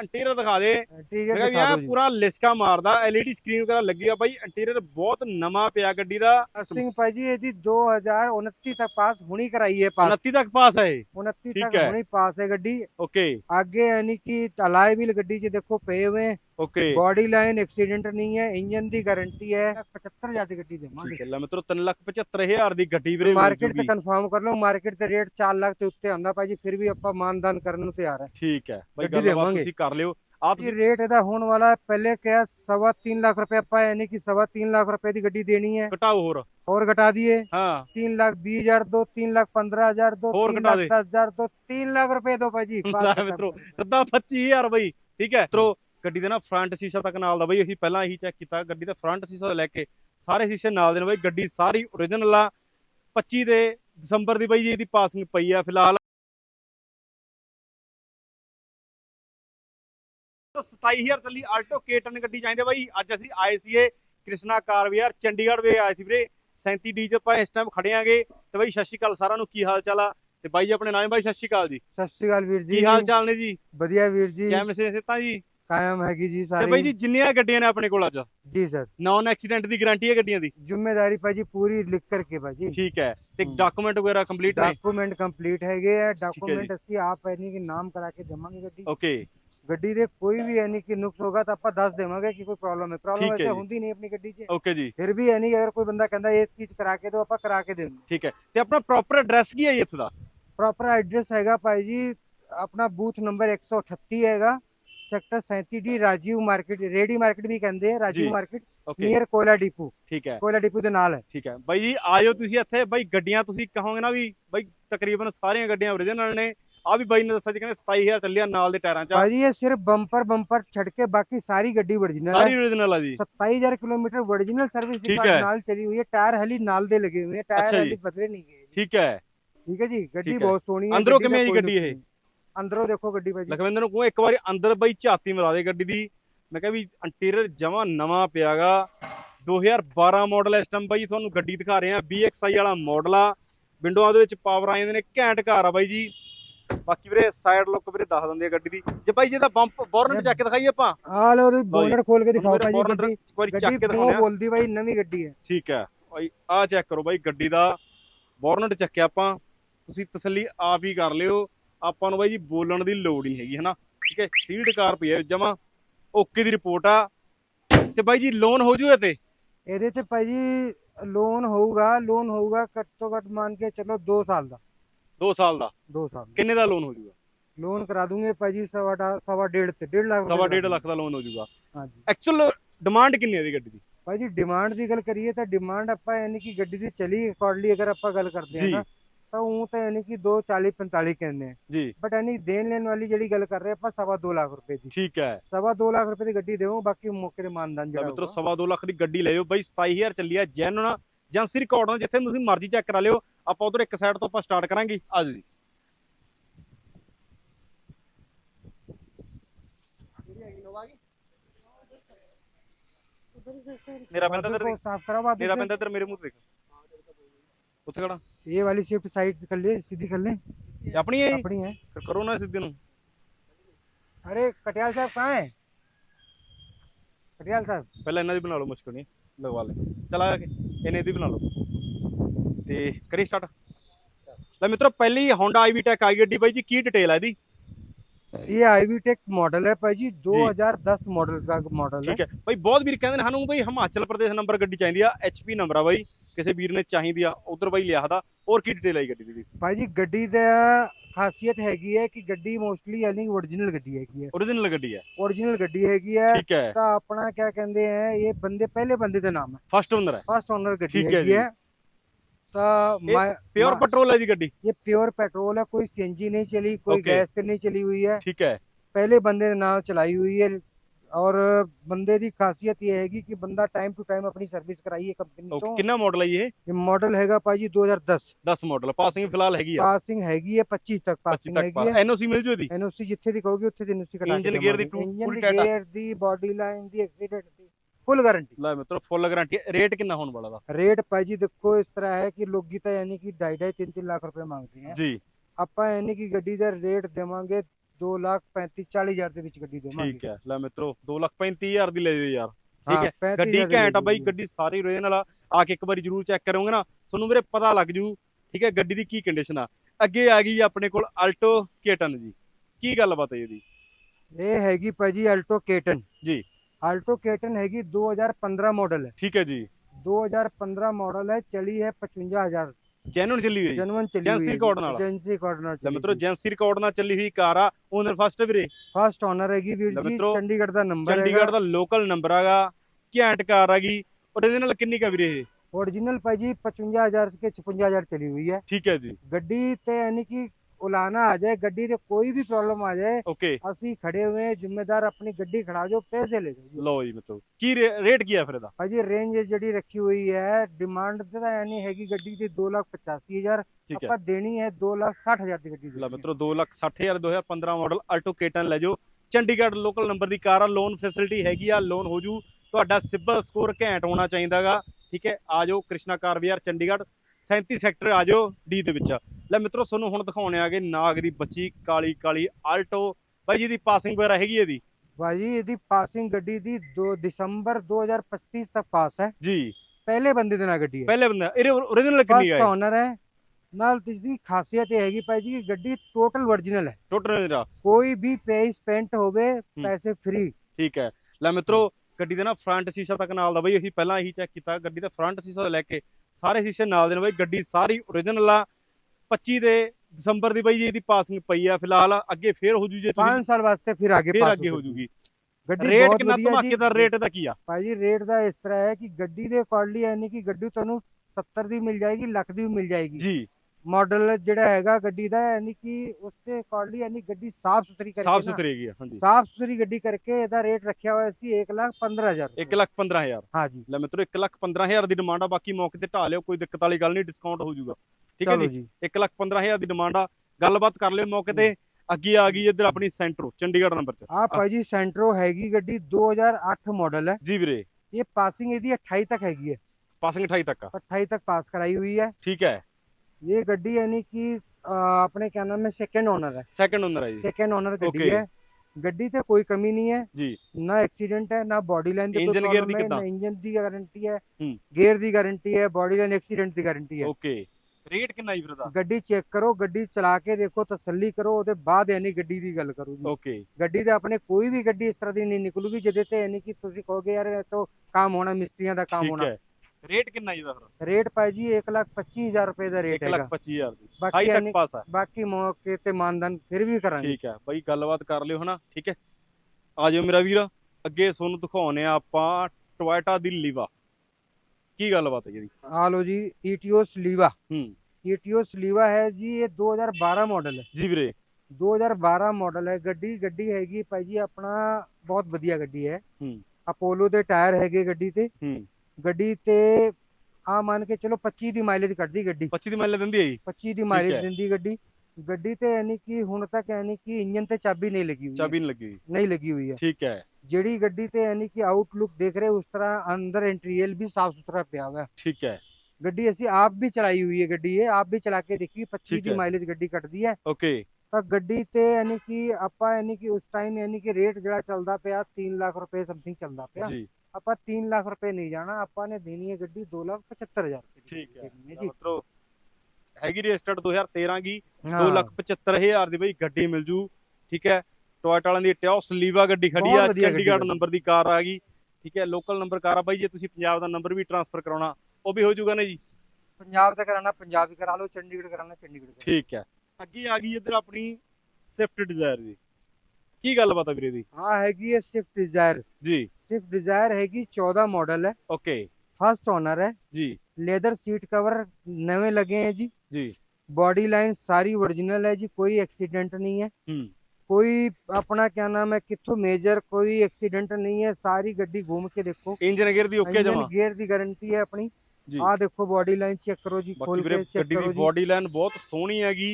Interior ਦਿਖਾ ਦੇ। Interior ਮੈਂ ਕਿਹਾ ਪੂਰਾ ਲਿਸਕਾ ਮਾਰਦਾ ਐਲਈਡੀ ਸਕਰੀਨ ਵਗੈਰਾ ਲੱਗੀ ਆ ਬਾਈ। ਇੰਟੀਰੀਅਰ ਬਹੁਤ ਨਵਾਂ ਪਿਆ ਗੱਡੀ ਦਾ। ਸਿੰਘ ਭਾਈ ਜੀ ਇਹਦੀ 2029 ਤੱਕ ਪਾਸ ਹੁਣੀ ਕਰਾਈ ਹੈ ਪਾਸ 29 ਤੱਕ ਪਾਸ ਹੈ 29 ਤੱਕ ਹੁਣੀ ਪਾਸ ਹੈ ਗੱਡੀ। ਓਕੇ ਅੱਗੇ ਯਾਨੀ ਕਿ ਅਲਾਈ ਵੀਲ ਗੱਡੀ 'ਚ ਦੇਖੋ ਪਏ ਹੋਏ। ਓਕੇ ਬਾਡੀ ਲਾਈਨ ਐਕਸੀਡੈਂਟ ਨਹੀਂ ਹੈ ਇੰਜਨ ਦੀ ਗਾਰੰਟੀ ਹੈ 75000 ਦੀ ਗੱਡੀ ਦੇਵਾਂਗੇ। ਲੈ ਮਿੱਤਰੋ 375000 ਦੀ ਗੱਡੀ ਵੀਰੇ ਮਾਰਕੀਟ ਤੇ ਕਨਫਰਮ ਕਰ ਲਓ ਮਾਰਕੀਟ ਤੇ ਰੇਟ 4 ਲੱਖ ਤੇ ਉੱਤੇ ਆਂਦਾ ਭਾਜੀ ਫਿਰ ਵੀ ਆਪਾਂ ਮਾਨਦਾਨ ਕਰਨ ਨੂੰ ਤਿਆਰ ਹੈ। ਠੀਕ ਹੈ ਭਾਈ ਗੱਲਬਾਤ ਤੁਸੀਂ ਕਰ ਲਿਓ। ਆਪ ਜੀ ਰੇਟ ਇਹਦਾ ਹੋਣ ਵਾਲਾ ਹੈ ਪਹਿਲੇ ਕਿਹਾ 3.5 ਲੱਖ ਰੁਪਏ ਆਪਾਂ ਯਾਨੀ ਕਿ 3.5 ਲੱਖ ਰੁਪਏ ਦੀ ਗੱਡੀ ਦੇਣੀ ਹੈ। ਘਟਾਓ ਹੋਰ। ਹੋਰ ਘਟਾ ਦਿਏ ਹਾਂ। 3 ਲੱਖ ਹਜ਼ਾਰ ਦੋ 3 ਲੱਖ 15000 ਦੋ 3 ਲੱਖ 10000 ਦੋ 3 ਲੱਖ ਰੁਪਏ ਦੋ ਭਾਜੀ। ਮਿੱਤਰੋ ਸਿੱਧਾ 25000 ਬਈ ਠੀਕ ਹੈ। ਮਿੱਤਰੋ ਗੱਡੀ ਦੇ ਨਾ ਫਰੰਟ ਸ਼ੀਸ਼ਾ ਤੱਕ ਨਾਲ ਦਾ ਬਈ ਅਸੀਂ ਪਹਿਲਾਂ ਇਹੀ ਚੈੱਕ ਕੀਤਾ ਗੱਡੀ ਦਾ ਫਰੰਟ ਸ਼ੀਸ਼ਾ ਤੋਂ ਲੈ ਕੇ ਸਾਰੇ ਸ਼ੀਸ਼ੇ ਨਾਲ ਦੇ ਨੇ ਬਈ ਗੱਡੀ ਸਾਰੀ ਓਰੀਜਨਲ ਆ। 25 ਦੇ ਦਸੰਬਰ ਦੀ ਬਈ ਜੀ ਇਹਦੀ ਪਾਸਿੰਗ ਪਈ ਆ ਫਿਲਹਾਲ। 27000 ਚੱਲੀ ਆਲਟੋ K10 ਗੱਡੀ ਚਾਹੀਦੇ ਬਾਈ। ਅੱਜ ਅਸੀਂ ਆਏ ਸੀਏ ਕ੍ਰਿਸ਼ਨਾ ਕਾਰ ਵਿਹਾਰ ਚੰਡੀਗੜ੍ਹ ਵੇ ਆਏ ਸੀ ਵੀਰੇ। 37 ਡੀ ਚ ਆਪਾਂ ਇਸ ਟਾਈਮ ਖੜੇ ਆਂਗੇ। ਤੇ ਬਾਈ ਸਤਿ ਸ਼੍ਰੀ ਅਕਾਲ ਸਾਰਿਆਂ ਨੂੰ ਕੀ ਹਾਲ ਚਾਲ ਆ? ਤੇ ਬਾਈ ਜੀ ਆਪਣੇ ਨਾਮ ਬਾਈ ਸਤਿ ਸ਼੍ਰੀ ਅਕਾਲ ਜੀ। ਸਤਿ ਸ਼੍ਰੀ ਅਕਾਲ ਵੀਰ ਜੀ ਕੀ ਹਾਲ ਚਾਲ ਨੇ ਜੀ? ਵਧੀਆ ਵੀਰ ਜੀ। ਕੈਮਰੇ ਸੇ ਸਿੱਤਾ ਜੀ? ਕਾਇਮ ਹੈਗੀ ਜੀ ਤੇ ਬਾਈ ਸਾਰੀ ਜੀ ਜਿੰਨੀਆਂ ਗੱਡੀਆਂ ਨੇ ਆਪਣੇ ਕੋਲ ਅੱਜ? ਜੀ ਸਰ। ਨਾਨ ਐਕਸੀਡੈਂਟ ਦੀ ਗਾਰੰਟੀ ਹੈ ਗੱਡੀਆਂ ਦੀ? ਜ਼ਿੰਮੇਵਾਰੀ ਭਾਜੀ ਪੂਰੀ ਲਿਖ ਕਰਕੇ ਭਾਜੀ। ਠੀਕ ਹੈ। ਤੇ ਹਮ। ਡਾਕੂਮੈਂਟ ਵਗੈਰਾ ਕੰਪਲੀਟ ਨੇ? ਡਾਕੂਮੈਂਟ ਕੰਪਲੀਟ ਹੈਗੇ ਆ। ਡਾਕੂਮੈਂਟ ਅਸੀਂ ਆਪ ਯਾਨੀ ਕਿ ਨਾਮ ਕਰਾ ਕੇ ਦੇਵਾਂਗੇ ਗੱਡੀ। ਓਕੇ ਗੱਡੀ ਦੇ ਕੋਈ ਵੀ ਯਾਨੀ ਕਿ ਨੁਕਸ ਹੋਗਾ ਤਾਂ ਆਪਾਂ ਦੱਸ ਦੇਵਾਂਗੇ ਕਿ ਕੋਈ ਪ੍ਰੋਬਲਮ ਹੈ। ਪ੍ਰੋਬਲਮ ਠੀਕ ਹੈ ਐਸੇ ਜੀ। ਹੁੰਦੀ ਨਹੀਂ ਆਪਣੀ ਗੱਡੀ 'ਚ। ਓਕੇ ਜੀ। ਫਿਰ ਵੀ ਕਿ ਅਗਰ ਕੋਈ ਬੰਦਾ ਕਹਿੰਦਾ ਇਹ ਚੀਜ਼ ਕਰਾ ਕੇ ਦਿਓ ਆਪਾਂ ਕਰਾ ਕੇ ਦੇਵਾਂਗੇ। ਠੀਕ ਹੈ। ਤੇ ਆਪਣਾ ਪ੍ਰੋਪਰ ਐਡਰੈਸ ਕੀ ਹੈ ਜੀ ਇੱਥੇ ਦਾ? ਪ੍ਰੋਪਰ ਐਡਰੈਸ ਹੈਗਾ ਭਾਈ ਜੀ ਆਪਣਾ ਬੂਥ ਨੰਬਰ 138 ਹੈਗਾ। Sector 37 D Rajiv market ready market ਵੀ ਕਹਿੰਦੇ ਆ ਰਾਜੀਵ ਮਾਰਕੀਟ ਨੀਅਰ ਕੋਲਾ ਡਿਪੂ। ਠੀਕ ਹੈ। ਕੋਲਾ ਡਿਪੂ ਦੇ ਨਾਲ ਹੈ। ਠੀਕ ਹੈ। ਬਾਈ ਜੀ ਆਇਓ ਤੁਸੀਂ ਇੱਥੇ। ਬਾਈ ਗੱਡੀਆਂ ਤੁਸੀਂ ਕਹੋਗੇ ਨਾ ਵੀ ਬਾਈ ਤਕਰੀਬਨ ਸਾਰੀਆਂ ਗੱਡੀਆਂ ਓਰੀਜਨਲ ਨੇ। ਆ ਵੀ ਬਾਈ ਨੇ ਦੱਸਿਆ ਜੀ ਕਹਿੰਦੇ 27000 ਚੱਲਿਆ ਨਾਲ ਦੇ ਟਾਇਰਾਂ ਚ। ਭਾਜੀ ਇਹ ਸਿਰਫ ਬੰਪਰ ਬੰਪਰ ਛੱਡ ਕੇ ਬਾਕੀ ਸਾਰੀ ਗੱਡੀ ਓਰੀਜਨਲ ਹੈ। ਸਾਰੀ ਓਰੀਜਨਲ ਹੈ ਜੀ। 27000 ਕਿਲੋਮੀਟਰ ਓਰੀਜਨਲ ਸਰਵਿਸ ਦੇ ਨਾਲ ਚੱਲੀ ਹੋਈ ਹੈ। ਟਾਇਰ ਹਲੀ ਨਾਲ ਦੇ ਲੱਗੇ ਹੋਏ ਹੈ ਟਾਇਰ ਹਲੀ ਬਦਲੇ ਨਹੀਂ ਗਏ ਠੀਕ ਹੈ। ਠੀਕ ਹੈ ਜੀ। ਗੱਡੀ ਬਹੁਤ ਸੋਹਣੀ ਹੈ। ਅੰਦਰੋਂ ਕਿਵੇਂ ਜੀ ਗੱਡੀ ਇਹ? ਅੰਦਰੋਂ ਦੇਖੋ ਗੱਡੀ ਭਾਜੀ। ਲਖਵਿੰਦਰ ਨੂੰ ਕਹੋ ਇੱਕ ਵਾਰੀ ਅੰਦਰ ਬਾਈ ਝਾਤੀ ਮਰਾ ਦੇ ਗੱਡੀ ਦੀ। ਮੈਂ ਕਿਹਾ ਵੀ ਇੰਟੀਰੀਅਰ ਜਮਾ ਨਵਾਂ ਪਿਆਗਾ। 2012 ਮਾਡਲ ਇਸ ਟਾਈਮ ਬਾਈ ਤੁਹਾਨੂੰ ਗੱਡੀ ਦਿਖਾ ਰਹੇ ਆ BXI ਵਾਲਾ ਮਾਡਲ ਆ। ਵਿੰਡੋਆਂ ਦੇ ਵਿੱਚ ਪਾਵਰ ਆ ਜਾਂਦੇ ਨੇ ਘੈਂਟ ਕਾਰ ਆ ਬਾਈ ਜੀ। ਬਾਕੀ ਵੀਰੇ ਸਾਈਡ ਲੁੱਕ ਵੀਰੇ ਦੱਸ ਦਿੰਦੇ ਆ ਗੱਡੀ ਦੀ। ਜੇ ਬਾਈ ਜੇ ਤਾਂ ਬੰਪ ਬੋਰਨਟ ਚੱਕ ਕੇ ਦਿਖਾਈਏ ਆਪਾਂ। ਆ ਲੋ ਉਹਦੀ ਬੋਨਟ ਖੋਲ ਕੇ ਦਿਖਾਓ ਬੋਰਨਟ ਗੱਡੀ। ਇੱਕ ਵਾਰੀ ਚੱਕ ਕੇ ਦਿਖਾਉਂਦੇ ਆ ਬੋਲਦੀ ਬਾਈ ਨਵੀਂ ਗੱਡੀ ਹੈ। ਠੀਕ ਹੈ। ਬਾਈ ਆਹ ਚੈੱਕ ਕਰੋ ਬਾਈ ਗੱਡੀ ਦਾ। ਬੋਰਨਟ ਚੱਕਿਆ ਆਪਾਂ। ਤੁਸੀਂ ਤਸੱਲੀ ਆਪ ਹੀ ਕਰ ਲਿਓ। ਆਪਾਂ ਨੂੰ ਬਾਈ ਜੀ ਬੋਲਣ ਦੀ ਲੋੜ ਨਹੀਂ ਹੈਗੀ ਹਨਾ? ਠੀਕ ਹੈ? ਸੀਟ ਕਾਰ ਪਈ ਹੈ ਜਮਾ ਓਕੇ ਦੀ ਰਿਪੋਰਟ ਆ। ਤੇ ਬਾਈ ਜੀ ਲੋਨ ਹੋ ਜੂ ਇਹ ਤੇ? ਇਹਦੇ ਤੇ ਭਾਜੀ ਲੋਨ ਹੋਊਗਾ ਲੋਨ ਹੋਊਗਾ ਘੱਟ ਤੋਂ ਘੱਟ ਮੰਨ ਕੇ ਚਲੋ 2 ਸਾਲ ਦਾ। 2 ਸਾਲ ਦਾ? 2 ਸਾਲ ਦਾ। ਕਿੰਨੇ ਦਾ ਲੋਨ ਹੋ ਜੂਗਾ? ਲੋਨ ਕਰਾ ਦੂੰਗੇ ਭਾਜੀ ਸਵਾ ਡਾ- ਸਵਾ ਡੇਢ ਤੇ 1.5 ਲੱਖ ਸਵਾ ਡੇਢ ਲੱਖ ਦਾ ਲੋਨ ਹੋ ਜੂਗਾ। ਹਾਂਜੀ। ਐਕਚੁਅਲ ਡਿਮਾਂਡ ਕਿੰਨੀ ਹੈ ਦੀ ਗੱਡੀ ਦੀ? ਭਾਜੀ ਡਿਮਾਂਡ ਦੀ ਗੱਲ ਕਰੀਏ ਤਾਂ ਡਿਮਾਂਡ ਆਪਾਂ ਯਾਨੀ ਕਿ ਗੱਡੀ ਦੀ ਚਲੀ ਅਕੋਰਡਲੀ ਅਗਰ ਆਪਾਂ ਗੱਲ ਕਰਦੇ ਹਾਂ ਜੀ। ਨਾ ਤਾਂ ਉਹ ਤਾਂ ਯਾਨੀ ਕਿ 240 45 ਕਹਿੰਦੇ ਆ। ਜੀ। ਬਟ ਐਨੀ ਦੇਣ ਲੈਣ ਵਾਲੀ ਜਿਹੜੀ ਗੱਲ ਕਰ ਰਹੇ ਆਪਾਂ ਸਵਾ 2 ਲੱਖ ਰੁਪਏ ਦੀ। ਠੀਕ ਹੈ। ਸਵਾ 2 ਲੱਖ ਰੁਪਏ ਦੀ ਗੱਡੀ ਦੇਵੋ ਬਾਕੀ ਮੌਕੇ ਦੇ ਮਾਨਦਾਨ ਜਿਹੜਾ ਮਿੱਤਰੋ ਸਵਾ 2 ਲੱਖ ਦੀ ਗੱਡੀ ਲੈ ਲਿਓ ਬਾਈ 27000 ਚੱਲੀ ਆ ਜੈਨੂਨ ਏਜੰਸੀ ਰਿਕਾਰਡ ਨਾਲ ਜਿੱਥੇ ਤੁਸੀਂ ਮਰਜ਼ੀ ਚੈੱਕ ਕਰਾ ਲਿਓ। ਆਪਾਂ ਉਧਰ ਇੱਕ ਸਾਈਡ ਤੋਂ ਆਪਾਂ ਸਟਾਰਟ ਕਰਾਂਗੇ। ਆ ਜੀ। ਮੇਰਾ ਬੰਦਾ ਤੇਰੇ ਮੇਰੇ ਮੂੰਹ ਦੇਖ। ਉੱਥੇ ਖੜਾ ये वाली शिफ्ट साइड कर ले सीधी कर ले ਇਹ ਆਪਣੀ ਹੈ ਜੀ? अपनी है ਫਿਰ ਕਰੋ ਨਾ ਸਿੱਧੇ ਨੂੰ अरे कटियाल साहब कहाँ है कटियाल साहब ਪਹਿਲਾਂ ਇਹਨਾਂ ਦੀ ਬਣਾ ਲਓ ਮੁਸ਼ਕਲ ਨਹੀਂ ਲਗਵਾ ਲੈ ਚਲ ਆ ਕੇ ਇਹਨੇ ਦੀ ਬਣਾ ਲਓ ਤੇ ਕਰੀ ਸਟਾਰਟ ਲੈ ਮਿੱਤਰੋ ਪਹਿਲੀ Honda IV Tech ਆਈ ਗੱਡੀ ਬਾਈ ਜੀ ਕੀ ਡਿਟੇਲ ਹੈ ਇਹਦੀ ये आईवी टेक मॉडल है भाई 2010 मॉडल का मॉडल है ਠੀਕ ਹੈ ਬਾਈ ਬਹੁਤ ਵੀਰ ਕਹਿੰਦੇ ਨੇ ਸਾਨੂੰ ਬਾਈ ਹਿਮਾਚਲ ਪ੍ਰਦੇਸ਼ ਨੰਬਰ ਗੱਡੀ ਚਾਹੀਦੀ ਆ HP ਨੰਬਰ ਆ ਬਾਈ ਕਿਸੇ ਵੀਰ ਨੇ ਚਾਹੀਦੀ ਆ ਉਧਰ ਬਾਈ ਲਿਆਖਦਾ ਹੋਰ ਕੀ ਡਿਟੇਲ ਆਈ ਗੱਡੀ ਦੀ ਭਾਜੀ ਗੱਡੀ ਦਾ ਖਾਸੀਅਤ ਹੈਗੀ ਹੈ ਕਿ ਗੱਡੀ ਮੋਸਟਲੀ ਯਾਨੀ ओरिजिनल ਗੱਡੀ ਹੈਗੀ ਹੈ ਓਰੀਜਨਲ ਗੱਡੀ ਹੈ ओरिजिनल ਗੱਡੀ ਹੈਗੀ ਹੈ ਠੀਕ ਹੈ ਤਾਂ ਆਪਣਾ ਕੀ ਕਹਿੰਦੇ ਹੈ ਇਹ ਬੰਦੇ ਪਹਿਲੇ ਬੰਦੇ ਦਾ ਨਾਮ ਹੈ ਫਸਟ ਓਨਰ ਹੈ फर्स्ट ओनर ਗੱਡੀ ਠੀਕ ਹੈ ਹੈਗੀ ਜੀ। ਹੈ ਤਾਂ ਇਹ ਮੈਂ- ਪਿਓਰ हाँ। ਪੈਟਰੋਲ ਹੈ ਜੀ ਗੱਡੀ ये प्योर पेट्रोल है कोई सीएनजी नहीं चली कोई Okay. गैस से नहीं चली हुई है ਠੀਕ ਹੈ पहले बंदे ने नाव चलाई हुई है ਔਰ ਬੰਦੇ ਦੀ ਖਾਸੀਅਤ ਇਹ ਹੈਗੀ ਕਿ ਬੰਦਾ ਟਾਈਮ ਟੂ ਟਾਈਮ ਆਪਣੀ ਸਰਵਿਸ ਕਰਾਈਏ ਕੰਪਨੀ ਤੋਂ। ਕਿੰਨਾ ਮਾਡਲ ਹੈ ਇਹ? ਇਹ ਮਾਡਲ ਹੈਗਾ ਭਾਜੀ 2010 10 ਮਾਡਲ ਪਾਸਿੰਗ ਫਿਲਹਾਲ ਹੈਗੀ ਆ। ਪਾਸਿੰਗ ਹੈਗੀ ਹੈ 25 ਤੱਕ ਪਾਸਿੰਗ ਹੈਗੀ ਹੈ। ਐਨਓਸੀ ਮਿਲ ਜੂ ਇਹਦੀ? ਐਨਓਸੀ ਜਿੱਥੇ ਦੀ ਕਹੋਗੇ ਉੱਥੇ ਦੀ ਐਨਓਸੀ ਕਟਾ ਇੰਜਨ ਗੇਅਰ ਦੀ ਪੂਰੀ ਟਾਟਾ ਗੇਅਰ ਦੀ ਬਾਡੀ ਲਾਈਨ ਦੀ ਐਕਸੀਡੈਂਟ ਦੀ ਫੁੱਲ ਗਾਰੰਟੀ ਲੈ ਮਿੱਤਰੋ ਫੁੱਲ ਗਾਰੰਟੀ ਰੇਟ ਕਿੰਨਾ ਹੋਣ ਵਾਲਾ ਦਾ? ਰੇਟ ਭਾਜੀ ਦੇਖੋ ਇਸ ਤਰ੍ਹਾਂ ਹੈ ਕਿ ਲੋਕੀ ਤਾਂ ਯਾਨੀ ਕਿ 2.5 2.5 3 3 ਲੱਖ ਰੁਪਏ ਮੰਗਦੇ ਆ। ਜੀ। ਆਪਾਂ ਯਾਨੀ ਕਿ ਗੱਡੀ ਦਾ ਰੇਟ ਦੇਵਾਂਗੇ 2 ਲੱਖ 35 40 ਹਜ਼ਾਰ ਦੇ ਵਿੱਚ ਗੱਡੀ ਦੇਵਾਂਗੇ। ਠੀਕ ਹੈ ਲੈ ਮਿੱਤਰੋ 235000 ਦੀ ਲੈ ਦਿਓ ਯਾਰ। ਠੀਕ ਹਾਂ, ਹੈ 35 ਗੱਡੀ ਦੀ ਘੈਂਟ ਆ ਦੇ ਬਾਈ। ਗੱਡੀ ਸਾਰੀ ਓਰੀਜਨਲ ਆ। ਆ ਕੇ ਇੱਕ ਵਾਰੀ ਜਰੂਰ ਚੈੱਕ ਕਰੋਗੇ ਨਾ ਤੁਹਾਨੂੰ ਵੀਰੇ ਪਤਾ ਲੱਗ ਜੂ ਠੀਕ ਹੈ ਗੱਡੀ ਦੀ ਕੀ ਕੰਡੀਸ਼ਨ ਆ। ਅੱਗੇ ਆ ਗਈ ਆਪਣੇ ਕੋਲ ਆਲਟੋ ਕੇਟਨ ਜੀ। ਕੀ ਗੱਲਬਾਤ ਹੈ ਇਹਦੀ ਇਹ ਹੈਗੀ ਭਾਜੀ ਆਲਟੋ ਕੇਟਨ ਜੀ। ਆਲਟੋ ਕੇਟਨ ਹੈਗੀ 2015 ਮਾਡਲ ਹੈ। ਠੀਕ ਹੈ ਜੀ। 2015 ਮਾਡਲ ਹੈ ਚਲੀ ਹੈ 55000 ਜੈਨੂਨ ਚੱਲੀ ਹੋਈ ਹੈ ਜੀ। ਜਨਵਨ ਚਲੀ Agency record ਨਾਲ। ਏਜੰਸੀ ਰਿਕਾਰਡ ਨਾਲ ਲੈ ਮਿੱਤਰੋ ਏਜੰਸੀ ਰਿਕਾਰਡ ਨਾਲ ਚੱਲੀ ਹੋਈ ਕਾਰ ਆ ਓਨਰ ਫਸਟ ਵੀਰੇ ਫਸਟ ਓਨਰ ਹੈਗੀ ਵੀਰ ਲੈ ਜੀ ਮਿੱਤਰੋ, ਚੰਡੀਗੜ੍ਹ ਦਾ ਨੰਬਰ ਚੰਡੀਗੜ੍ਹ ਦਾ ਲੋਕਲ ਨੰਬਰ ਹੈਗਾ ਘੈਂਟ ਕਾਰ ਹੈਗੀ ਔਰ ਇਹਦੇ ਨਾਲ ਕਿੰਨੀ ਕਾ ਵੀਰੇ ਇਹ ओरिजिनल भाजी 55000 के 56000 चली हुई है ਠੀਕ ਹੈ ਜੀ ਗੱਡੀ ਤੇ ਯਾਨੀ ਕਿ ਆ ਜਾਏ ਗੱਡੀ ਤੇ ਕੋਈ ਵੀ ਪ੍ਰੋਬਲਮ ਆ ਜਾਏ ਓਕੇ ਅਸੀਂ ਖੜੇ ਹੋਏ ਹਾਂ ਜ਼ਿੰਮੇਦਾਰ ਆਪਣੀ ਗੱਡੀ ਖੜਾ ਜੋ ਪੈਸੇ ਲੈ ਜਾਓ ਲਓ ਜੀ ਮਿੱਤਰੋ ਕੀ ਰੇ- ਰੇਟ ਕੀ ਆ ਫਿਰ ਇਹਦਾ? ਭਾਜੀ ਰੇਂਜ ਜਿਹੜੀ ਰੱਖੀ ਹੋਈ ਹੈ ਡਿਮਾਂਡ ਤਾਂ ਯਾਨੀ ਹੈਗੀ ਗੱਡੀ ਦੀ 285000 ਠੀਕ ਹੈ। ਆਪਾਂ ਦੇਣੀ ਹੈ 260000 ਦੀ ਗੱਡੀ ਲੈ ਦੇਣੀ ਹੈ। ਮਿੱਤਰੋ 260000 2015 ਮਾਡਲ ਆਲਟੋ ਕੇਟਨ ਲੈ ਜਾਓ। ਚੰਡੀਗੜ੍ਹ ਲੋਕਲ ਨੰਬਰ ਦੀ ਕਾਰ ਆ ਲੋਨ ਫੈਸਿਲਿਟੀ ਹੈਗੀ ਆ ਲੋਨ ਹੋ ਜੂ। ਤੁਹਾਡਾ ਸਿਬਲ ਸਕੋਰ ਘੈਂਟ ਹੋਣਾ ਚਾਹੀਦਾਗਾ ਠੀਕ ਹੈ ਆ ਜਾਓ ਕ੍ਰਿਸ਼ਨਾ ਕਾਰ ਬਾਜ਼ਾਰ ਚੰਡੀਗੜ੍ਹ। 37 ਸੈਕਟਰ ਆ ਜਾਓ ਡੀ ਦੇ ਵਿੱਚ। ਲੈ ਮਿੱਤਰੋ ਤੁਹਾਨੂੰ ਹੁਣ ਦਿਖਾਉਣੇ ਆਗੇ ਨਾਗ ਦੀ ਬੱਚੀ ਕਾਲੀ ਕਾਲੀ ਆਲਟੋ। ਬਾਈ ਜੀ ਦੀ ਪਾਸਿੰਗ ਵਗੈਰਾ ਹੈਗੀ ਇਹਦੀ? ਭਾਜੀ ਇਹਦੀ ਪਾਸਿੰਗ ਗੱਡੀ ਦੀ 2 ਦਸੰਬਰ 2025 ਤੱਕ ਪਾਸ ਹੈ। ਜੀ। ਪਹਿਲੇ ਬੰਦੇ ਦੇ ਨਾਲ ਗੱਡੀ ਹੈ। ਪਹਿਲੇ ਬੰਦਾ ਇਹਦੇ ਓਰੀਜਨਲ ਕਿੰਨੀ ਫਸਟ ਹੈ ਓਨਰ ਹੈ। ਨਾਲ ਦੀ ਖਾਸੀਅਤ ਇਹ ਹੈਗੀ ਭਾਜੀ ਕਿ ਗੱਡੀ ਟੋਟਲ ਓਰੀਜਨਲ ਹੈ। ਟੋਟਲ ਦਾ ਕੋਈ ਵੀ ਪੇਜ ਪੈਂਟ ਹੋਵੇ ਪੈਸੇ ਫ੍ਰੀ ਠੀਕ ਹੈ। ਲੈ ਮਿੱਤਰੋ ਗੱਡੀ ਦੇ ਨਾ ਫਰੰਟ ਸ਼ੀਸ਼ਾ ਤੱਕ ਨਾਲ ਦਾ ਬਈ ਅਸੀਂ ਪਹਿਲਾਂ ਇਹੀ ਚੈੱਕ ਕੀਤਾ। ਗੱਡੀ ਦਾ ਫਰੰਟ ਸ਼ੀਸ਼ਾ ਲੈ ਕੇ ਸਾਰੇ ਸ਼ੀਸ਼ੇ ਨਾਲ ਦੇ ਨੇ ਬਈ ਗੱਡੀ ਸਾਰੀ ਓਰੀਜਨਲ ਆ। 25 ਦੇ ਦਸੰਬਰ ਦੀ ਬਈ ਜੀ ਇਹਦੀ ਪਾਸਿੰਗ ਪਈ ਆ ਫਿਲਹਾਲ। ਅੱਗੇ ਫੇਰ ਹੋ ਜੂ ਜੇ ਤੁਸੀਂ। 5 ਸਾਲ ਵਾਸਤੇ ਫਿਰ ਆਗੇ ਫੇਰ ਪਾਸ ਅੱਗੇ ਹੋ ਜੂਗੀ। ਗੱਡੀ ਰੇਟ ਕਿੰਨਾ ਜੀ। ਧਮਾਕੇਦਾਰ ਰੇਟ ਦਾ ਕੀ ਆ? ਭਾਜੀ ਰੇਟ ਦਾ ਇਸ ਤਰ੍ਹਾਂ ਹੈ ਕਿ ਗੱਡੀ ਦੇ ਅਕੋਰਡਲੀ ਯਾਨੀ ਕਿ ਗੱਡੀ ਤੁਹਾਨੂੰ 70 ਦੀ ਮਿਲ ਜਾਏਗੀ ਲੱਖ ਦੀ ਵੀ ਮਿਲ ਜਾਏਗੀ। ਜੀ। ਮਾਡਲ ਜਿਹੜਾ ਹੈਗਾ ਗੱਡੀ ਦਾ ਯਾਨੀ ਕਿ ਉਸ ਤੇ ਯਾਨੀ ਗੱਡੀ ਸਾਫ਼ ਸੁਥਰੀ ਕਰਕੇ ਸਾਫ਼ ਸੁਥਰੀ ਹੈਗੀ ਹਾਂਜੀ। ਸਾਫ਼ ਸੁਥਰੀ ਗੱਡੀ ਕਰਕੇ ਇਹਦਾ ਰੇਟ ਰੱਖਿਆ ਹੋਇਆ ਸੀ 115000 ਇੱਕ ਲੱਖ ਪੰਦਰਾਂ ਹਜ਼ਾਰ। ਹਾਂਜੀ। ਲੈ ਮਿੱਤਰੋ ਇੱਕ ਲੱਖ ਪੰਦਰਾਂ ਹਜ਼ਾਰ ਦੀ ਡਿਮਾਂਡ ਆ ਬਾਕੀ ਮੌਕੇ ਤੇ ਢਾ ਲਿਓ ਕੋਈ ਦਿੱਕਤ ਵਾਲੀ ਗੱਲ ਨਹੀਂ ਡਿਸਕਾਊਂਟ ਹੋ ਜਾਊਗਾ। ਠੀਕ ਹੈ ਜੀ? ਜੀ। ਲੱਖ ਪੰਦਰਾਂ ਹਜ਼ਾਰ ਦੀ ਡਿਮਾਂਡ ਆ ਗੱਲਬਾਤ ਕਰ ਲਿਓ ਮੌਕੇ ਤੇ। ਅੱਗੇ ਆ ਗਈ ਇੱਧਰ ਆਪਣੀ ਸੈਂਟਰੋ ਚੰਡੀਗੜ੍ਹ ਨੰਬਰ 'ਚ। ਆ ਭਾਈ ਜੀ ਸੈਂਟਰੋ ਹੈਗੀ ਗੱਡੀ 2008 ਮਾਡਲ ਹੈ। ਜੀ ਵੀਰੇ। ਇਹ ਪਾਸਿੰਗ ਇਹਦੀ 28 ਤੱਕ ਹੈਗੀ ਹੈ। ਪਾਸਿੰਗ 28 ਤੱਕ ਆ। 28 ਤੱਕ ਪਾਸ ਕਰਾਈ ਹੋਈ ਹੈ। ਠੀਕ ਹੈ। ये गड्डी यानी कि अ, अपने क्या नाम है सेकंड ओनर है ਸੈਕੰਡ ਓਨਰ ਹੈ ਜੀ सेकंड ओनर गड्डी Okay. है गड्डी ਤੇ ਕੋਈ ਕਮੀ ਨਹੀਂ ਹੈ ਜੀ ਨਾ ਐਕਸੀਡੈਂਟ ਹੈ ਨਾ ਬੋਡੀ ਲਾਈਨ ਦੀ ਕੋਈ Engine gear ਦੀ problem ਹੈ ਕਿੱਦਾਂ? ਨਾ ਇੰਜਨ ਦੀ ਗਾਰੰਟੀ ਹੈ ਹੂੰ। ਗੇਅਰ ਦੀ ਗਾਰੰਟੀ ਹੈ ਬੋਡੀ ਲਾਈਨ ਐਕਸੀਡੈਂਟ ਦੀ ਗਾਰੰਟੀ ਹੈ ਓਕੇ ਰੇਟ ਕਿੰਨਾ ਜੀ ਫਿਰ ਦਾ ਗੱਡੀ ਚੈੱਕ ਕਰੋ ਗੱਡੀ ਚਲਾ ਕੇ ਦੇਖੋ ਤਸੱਲੀ ਕਰੋ ਉਹਦੇ ਬਾਅਦ ਯਾਨੀ ਗੱਡੀ ਦੀ ਗੱਲ ਕਰੋ ਜੀ ਓਕੇ ਗੱਡੀ ਦੇ ਆਪਣੇ ਕੋਈ ਵੀ ਗੱਡੀ ਇਸ ਤਰ੍ਹਾਂ ਦੀ ਨਹੀਂ ਨਿਕਲੂਗੀ ਜਿਹਦੇ ਤੇ ਯਾਨੀ ਕਿ ਤੁਸੀਂ ਕਹੋਗੇ ਯਾਰ ਇਹ ਤਾਂ ਕੰਮ ਹੋਣਾ ਮਿਸਤਰੀਆਂ ਦਾ ਕੰਮ ਠੀਕ ਹੋਣਾ ਹੈ ਰੇਟ ਕਿੰਨਾ ਜੀ ਦਾ ਫਿਰ? ਰੇਟ ਭਾਈ ਜੀ 125000 ਰੁਪਏ ਦਾ ਰੇਟ 1 ਲੱਖ ਹੈਗਾ। 25000 ਦੀ। ਬਾਕੀ ਹਾਈ ਤੱਕ ਪਾਸ ਆ। ਬਾਕੀ ਮੌਕੇ ਤੇ ਮਾਨਦਾਨ ਫਿਰ ਵੀ ਕਰਾਂਗੇ। ਠੀਕ ਹੈ ਬਾਈ ਗੱਲਬਾਤ ਕਰ ਲਿਓ ਹਨਾ ਠੀਕ ਹੈ। ਆ ਜਾਓ ਮੇਰਾ ਵੀਰ ਅੱਗੇ ਤੁਹਾਨੂੰ ਦਿਖਾਉਨੇ ਆ ਆਪਾਂ ਟੋਇਟਾ ਦੀ ਲੀਵਾ ਕੀ ਗੱਲਬਾਤ ਹੈ ਜੀ ਆ ਲੋ ਜੀ ਈਟੀਓਸ ਲੀਵਾ ਹੂੰ। ਈਟੀਓਸ ਲੀਵਾ ਹੈ ਜੀ ਇਹ 2012 ਮਾਡਲ ਹੈ। ਜੀ ਵੀਰੇ। 2012 ਮਾਡਲ ਹੈ ਗੱਡੀ ਗੱਡੀ ਹੈਗੀ ਭਾਈ ਜੀ ਆਪਣਾ ਬਹੁਤ ਵਧੀਆ ਗੱਡੀ ਹੈ। ਹੂੰ। ਅਪੋਲੋ ਦੇ ਟਾਇਰ ਹੈਗੇ ਗੱਡੀ ਤੇ। ਹੂੰ। ਗੱਡੀ ਤੇ ਆ ਮੰਨ ਕੇ ਚਲੋ 25 ਦੀ ਮਾਈਲੇਜ ਕੱਢਦੀ ਗੱਡੀ। 25 ਦੀ ਮਾਈਲੇਜ ਦਿੰਦੀ ਹੈ ਜੀ? 25 ਦੀ ਹੈ। ਮਾਈਲੇਜ ਦਿੰਦੀ ਗੱਡੀ। ਗੱਡੀ ਤੇ ਯਾਨੀ ਕਿ ਹੁਣ ਤੱਕ ਯਾਨੀ ਕਿ ਇੰਜਨ ਤੇ ਚਾਬੀ ਨਹੀਂ ਲੱਗੀ ਹੋਈ ਹੈ। ਚਾਬੀ ਨਹੀਂ ਲੱਗੀ। ਨਹੀਂ ਲੱਗੀ ਹੋਈ ਹੈ। ਠੀਕ ਹੈ। ਜਿਹੜੀ ਗੱਡੀ ਤੇ ਯਾਨੀ ਕਿ ਆਊਟਲੁੱਕ ਦੇਖ ਰਹੇ ਉਸ ਤਰ੍ਹਾਂ ਅੰਦਰ ਇੰਟੀਰੀਅਰ ਵੀ ਸਾਫ਼ ਸੁਥਰਾ ਪਿਆ ਹੋਇਆ। ਹੈ ਠੀਕ ਹੈ। ਗੱਡੀ ਅਸੀਂ ਆਪ ਵੀ ਚਲਾਈ ਹੋਈ ਹੈ ਗੱਡੀ ਇਹ। ਆਪ ਵੀ ਚਲਾ ਕੇ ਦੇਖੀ 25 ਠੀਕ ਦੀ ਹੈ। ਮਾਈਲੇਜ ਗੱਡੀ ਕੱਢਦੀ ਹੈ। ਓਕੇ। ਤਾਂ ਗੱਡੀ ਤੇ ਯਾਨੀ ਕਿ ਆਪਾਂ ਯਾਨੀ ਕਿ ਉਸ ਟਾਈਮ ਯਾਨੀ ਕਿ ਰੇਟ ਜਿਹੜਾ ਚੱਲਦਾ ਪਿਆ 3 ਲੱਖ ਰੁਪਏ ਸਮਥਿੰਗ ਚੱਲਦਾ ਪਿਆ। ਜੀ। ਆਪਾਂ 3 ਲੱਖ ਰੁਪਏ ਨਹੀਂ ਜਾਣਾ ਆਪਾਂ ਨੇ ਦੇਣੀ ਹੈ ਗੱਡੀ 2 ਲੱਖ 75000 ਰੁਪਏ ਦੀ ਠੀਕ ਹੈ। ਦੇਣੀ ਜੀ। ਮਤਲਬ ਹੈਗੀ ਰਜਿਸਟਰਡ 2013 ਗੀ ਹਾਂ। 2 ਲੱਖ 75000 ਦੀ ਬਈ ਗੱਡੀ ਮਿਲ ਜੂ ਠੀਕ ਹੈ। ਟੋਇਟਾ ਵਾਲਿਆਂ ਦੀ ਟਿਓਸ ਲੀਵਾ ਗੱਡੀ ਖੜੀ ਬਹੁਤ ਆ ਵਧੀਆ ਗੱਡੀ ਚੰਡੀਗੜ੍ਹ। ਨੰਬਰ ਦੀ ਕਾਰ ਆ ਗਈ ਠੀਕ ਹੈ। ਲੋਕਲ ਨੰਬਰ ਕਾਰ ਆ ਬਾਈ ਜੇ ਤੁਸੀਂ ਪੰਜਾਬ ਦਾ ਨੰਬਰ ਵੀ ਟਰਾਂਸਫਰ ਕਰਾਉਣਾ ਉਹ ਵੀ ਹੋ ਜਾਊਗਾ ਨਾ ਜੀ? ਪੰਜਾਬ ਦਾ ਕਰਾਣਾ ਪੰਜਾਬ ਕਰਾ ਲਓ ਚੰਡੀਗੜ੍ਹ ਕਰਾਣਾ ਚੰਡੀਗੜ੍ਹ ਕਰਾ ਠੀਕ ਹੈ। ਅੱਗੇ ਆ ਗਈ ਇੱਧਰ ਆਪਣੀ ਸਵਿਫਟ ਡਿਜ਼ਾਇਰ ਦੀ। ਕੀ ਗੱਲਬਾਤ ਆ ਵੀਰੇ ਦੀ ਲਓ। ਹਾਂ ਹੈਗੀ ਹੈ ਸਵਿਫਟ ਡਿਜ਼ਾਇਰ ਜੀ ਸਵਿਫਟ ਡਿਜ਼ਾਇਰ ਹੈਗੀ 14 ਮਾਡਲ ਹੈ ਓਕੇ ਫਸਟ ਓਨਰ ਹੈ ਜੀ लेदर सीट कवर नवे लगे हैं जी ਜੀ बॉडी लाइन सारी ओरिजिनल है जी कोई एक्सीडेंट नहीं है ਹੂੰ कोई अपना क्या नाम है कितों मेजर कोई एक्सीडेंट नहीं है सारी गड्डी घूम के देखो ਇੰਜਨ ਗੇਅਰ ਦੀ ਓਕੇ इंजन ਜਮਾ गियर की गारंटी है अपनी ਜੀ आ देखो बॉडी लाइन चेक करो जी ਬਾਕੀ खोल ਵੀਰੇ के चेक ਗੱਡੀ ਦੀ करो जी ਬੋਡੀ ਲਾਈਨ ਬਹੁਤ ਸੋਹਣੀ ਹੈਗੀ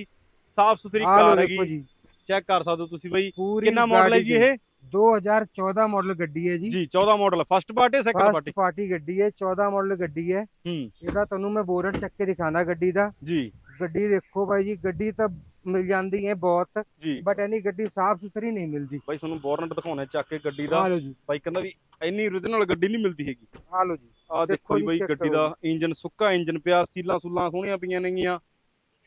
ਸਾਫ ਸੁਥਰੀ आ लो ਕਾਰ देखो ਹੈਗੀ जी ਚੈੱਕ ਕਰ ਸਕਦੇ ਹੋ ਤੁਸੀਂ ਬਈ। ਕਿੰਨਾ ਮਾਡਲ ਹੈ ਜੀ ਇਹ? 2014 ਮਾਡਲ ਗੱਡੀ ਹੈ ਜੀ। ਜੀ 14 model first party second party first party ਗੱਡੀ ਹੈ 14 ਮਾਡਲ ਗੱਡੀ ਹੈ। ਹੂੰ। ਇਹਦਾ ਤੁਹਾਨੂੰ ਮੈਂ ਬੋਰਡ ਚੱਕ ਕੇ ਦਿਖਾਣਾ ਗੱਡੀ ਦਾ। ਜੀ। ਗੱਡੀ ਦੇਖੋ ਭਾਈ ਜੀ ਗੱਡੀ ਤਾਂ ਮਿਲ ਜਾਂਦੀ ਹੈ ਬਹੁਤ ਬਟ ਐਨੀ ਗੱਡੀ ਸਾਫ਼ ਸੁਥਰੀ ਨਹੀਂ ਮਿਲਦੀ। ਭਾਈ ਤੁਹਾਨੂੰ ਬੋਰਨਟ ਦਿਖਾਉਣਾ ਚੱਕ ਕੇ ਗੱਡੀ ਦਾ। ਭਾਈ ਕਹਿੰਦਾ ਵੀ ਐਨੀ ਓਰੀਜਨਲ ਗੱਡੀ ਨਹੀਂ ਮਿਲਦੀ ਹੈਗੀ। ਆ ਲਓ ਜੀ। ਆ ਦੇਖੋ ਜੀ ਭਾਈ ਗੱਡੀ ਦਾ ਇੰਜਨ ਸੁੱਕਾ ਇੰਜਨ ਪਿਆ ਸੀਲਾਂ ਸੁੱਲਾਂ ਸੋਹਣੀਆਂ ਪਈਆਂ ਨੇਗੀਆਂ।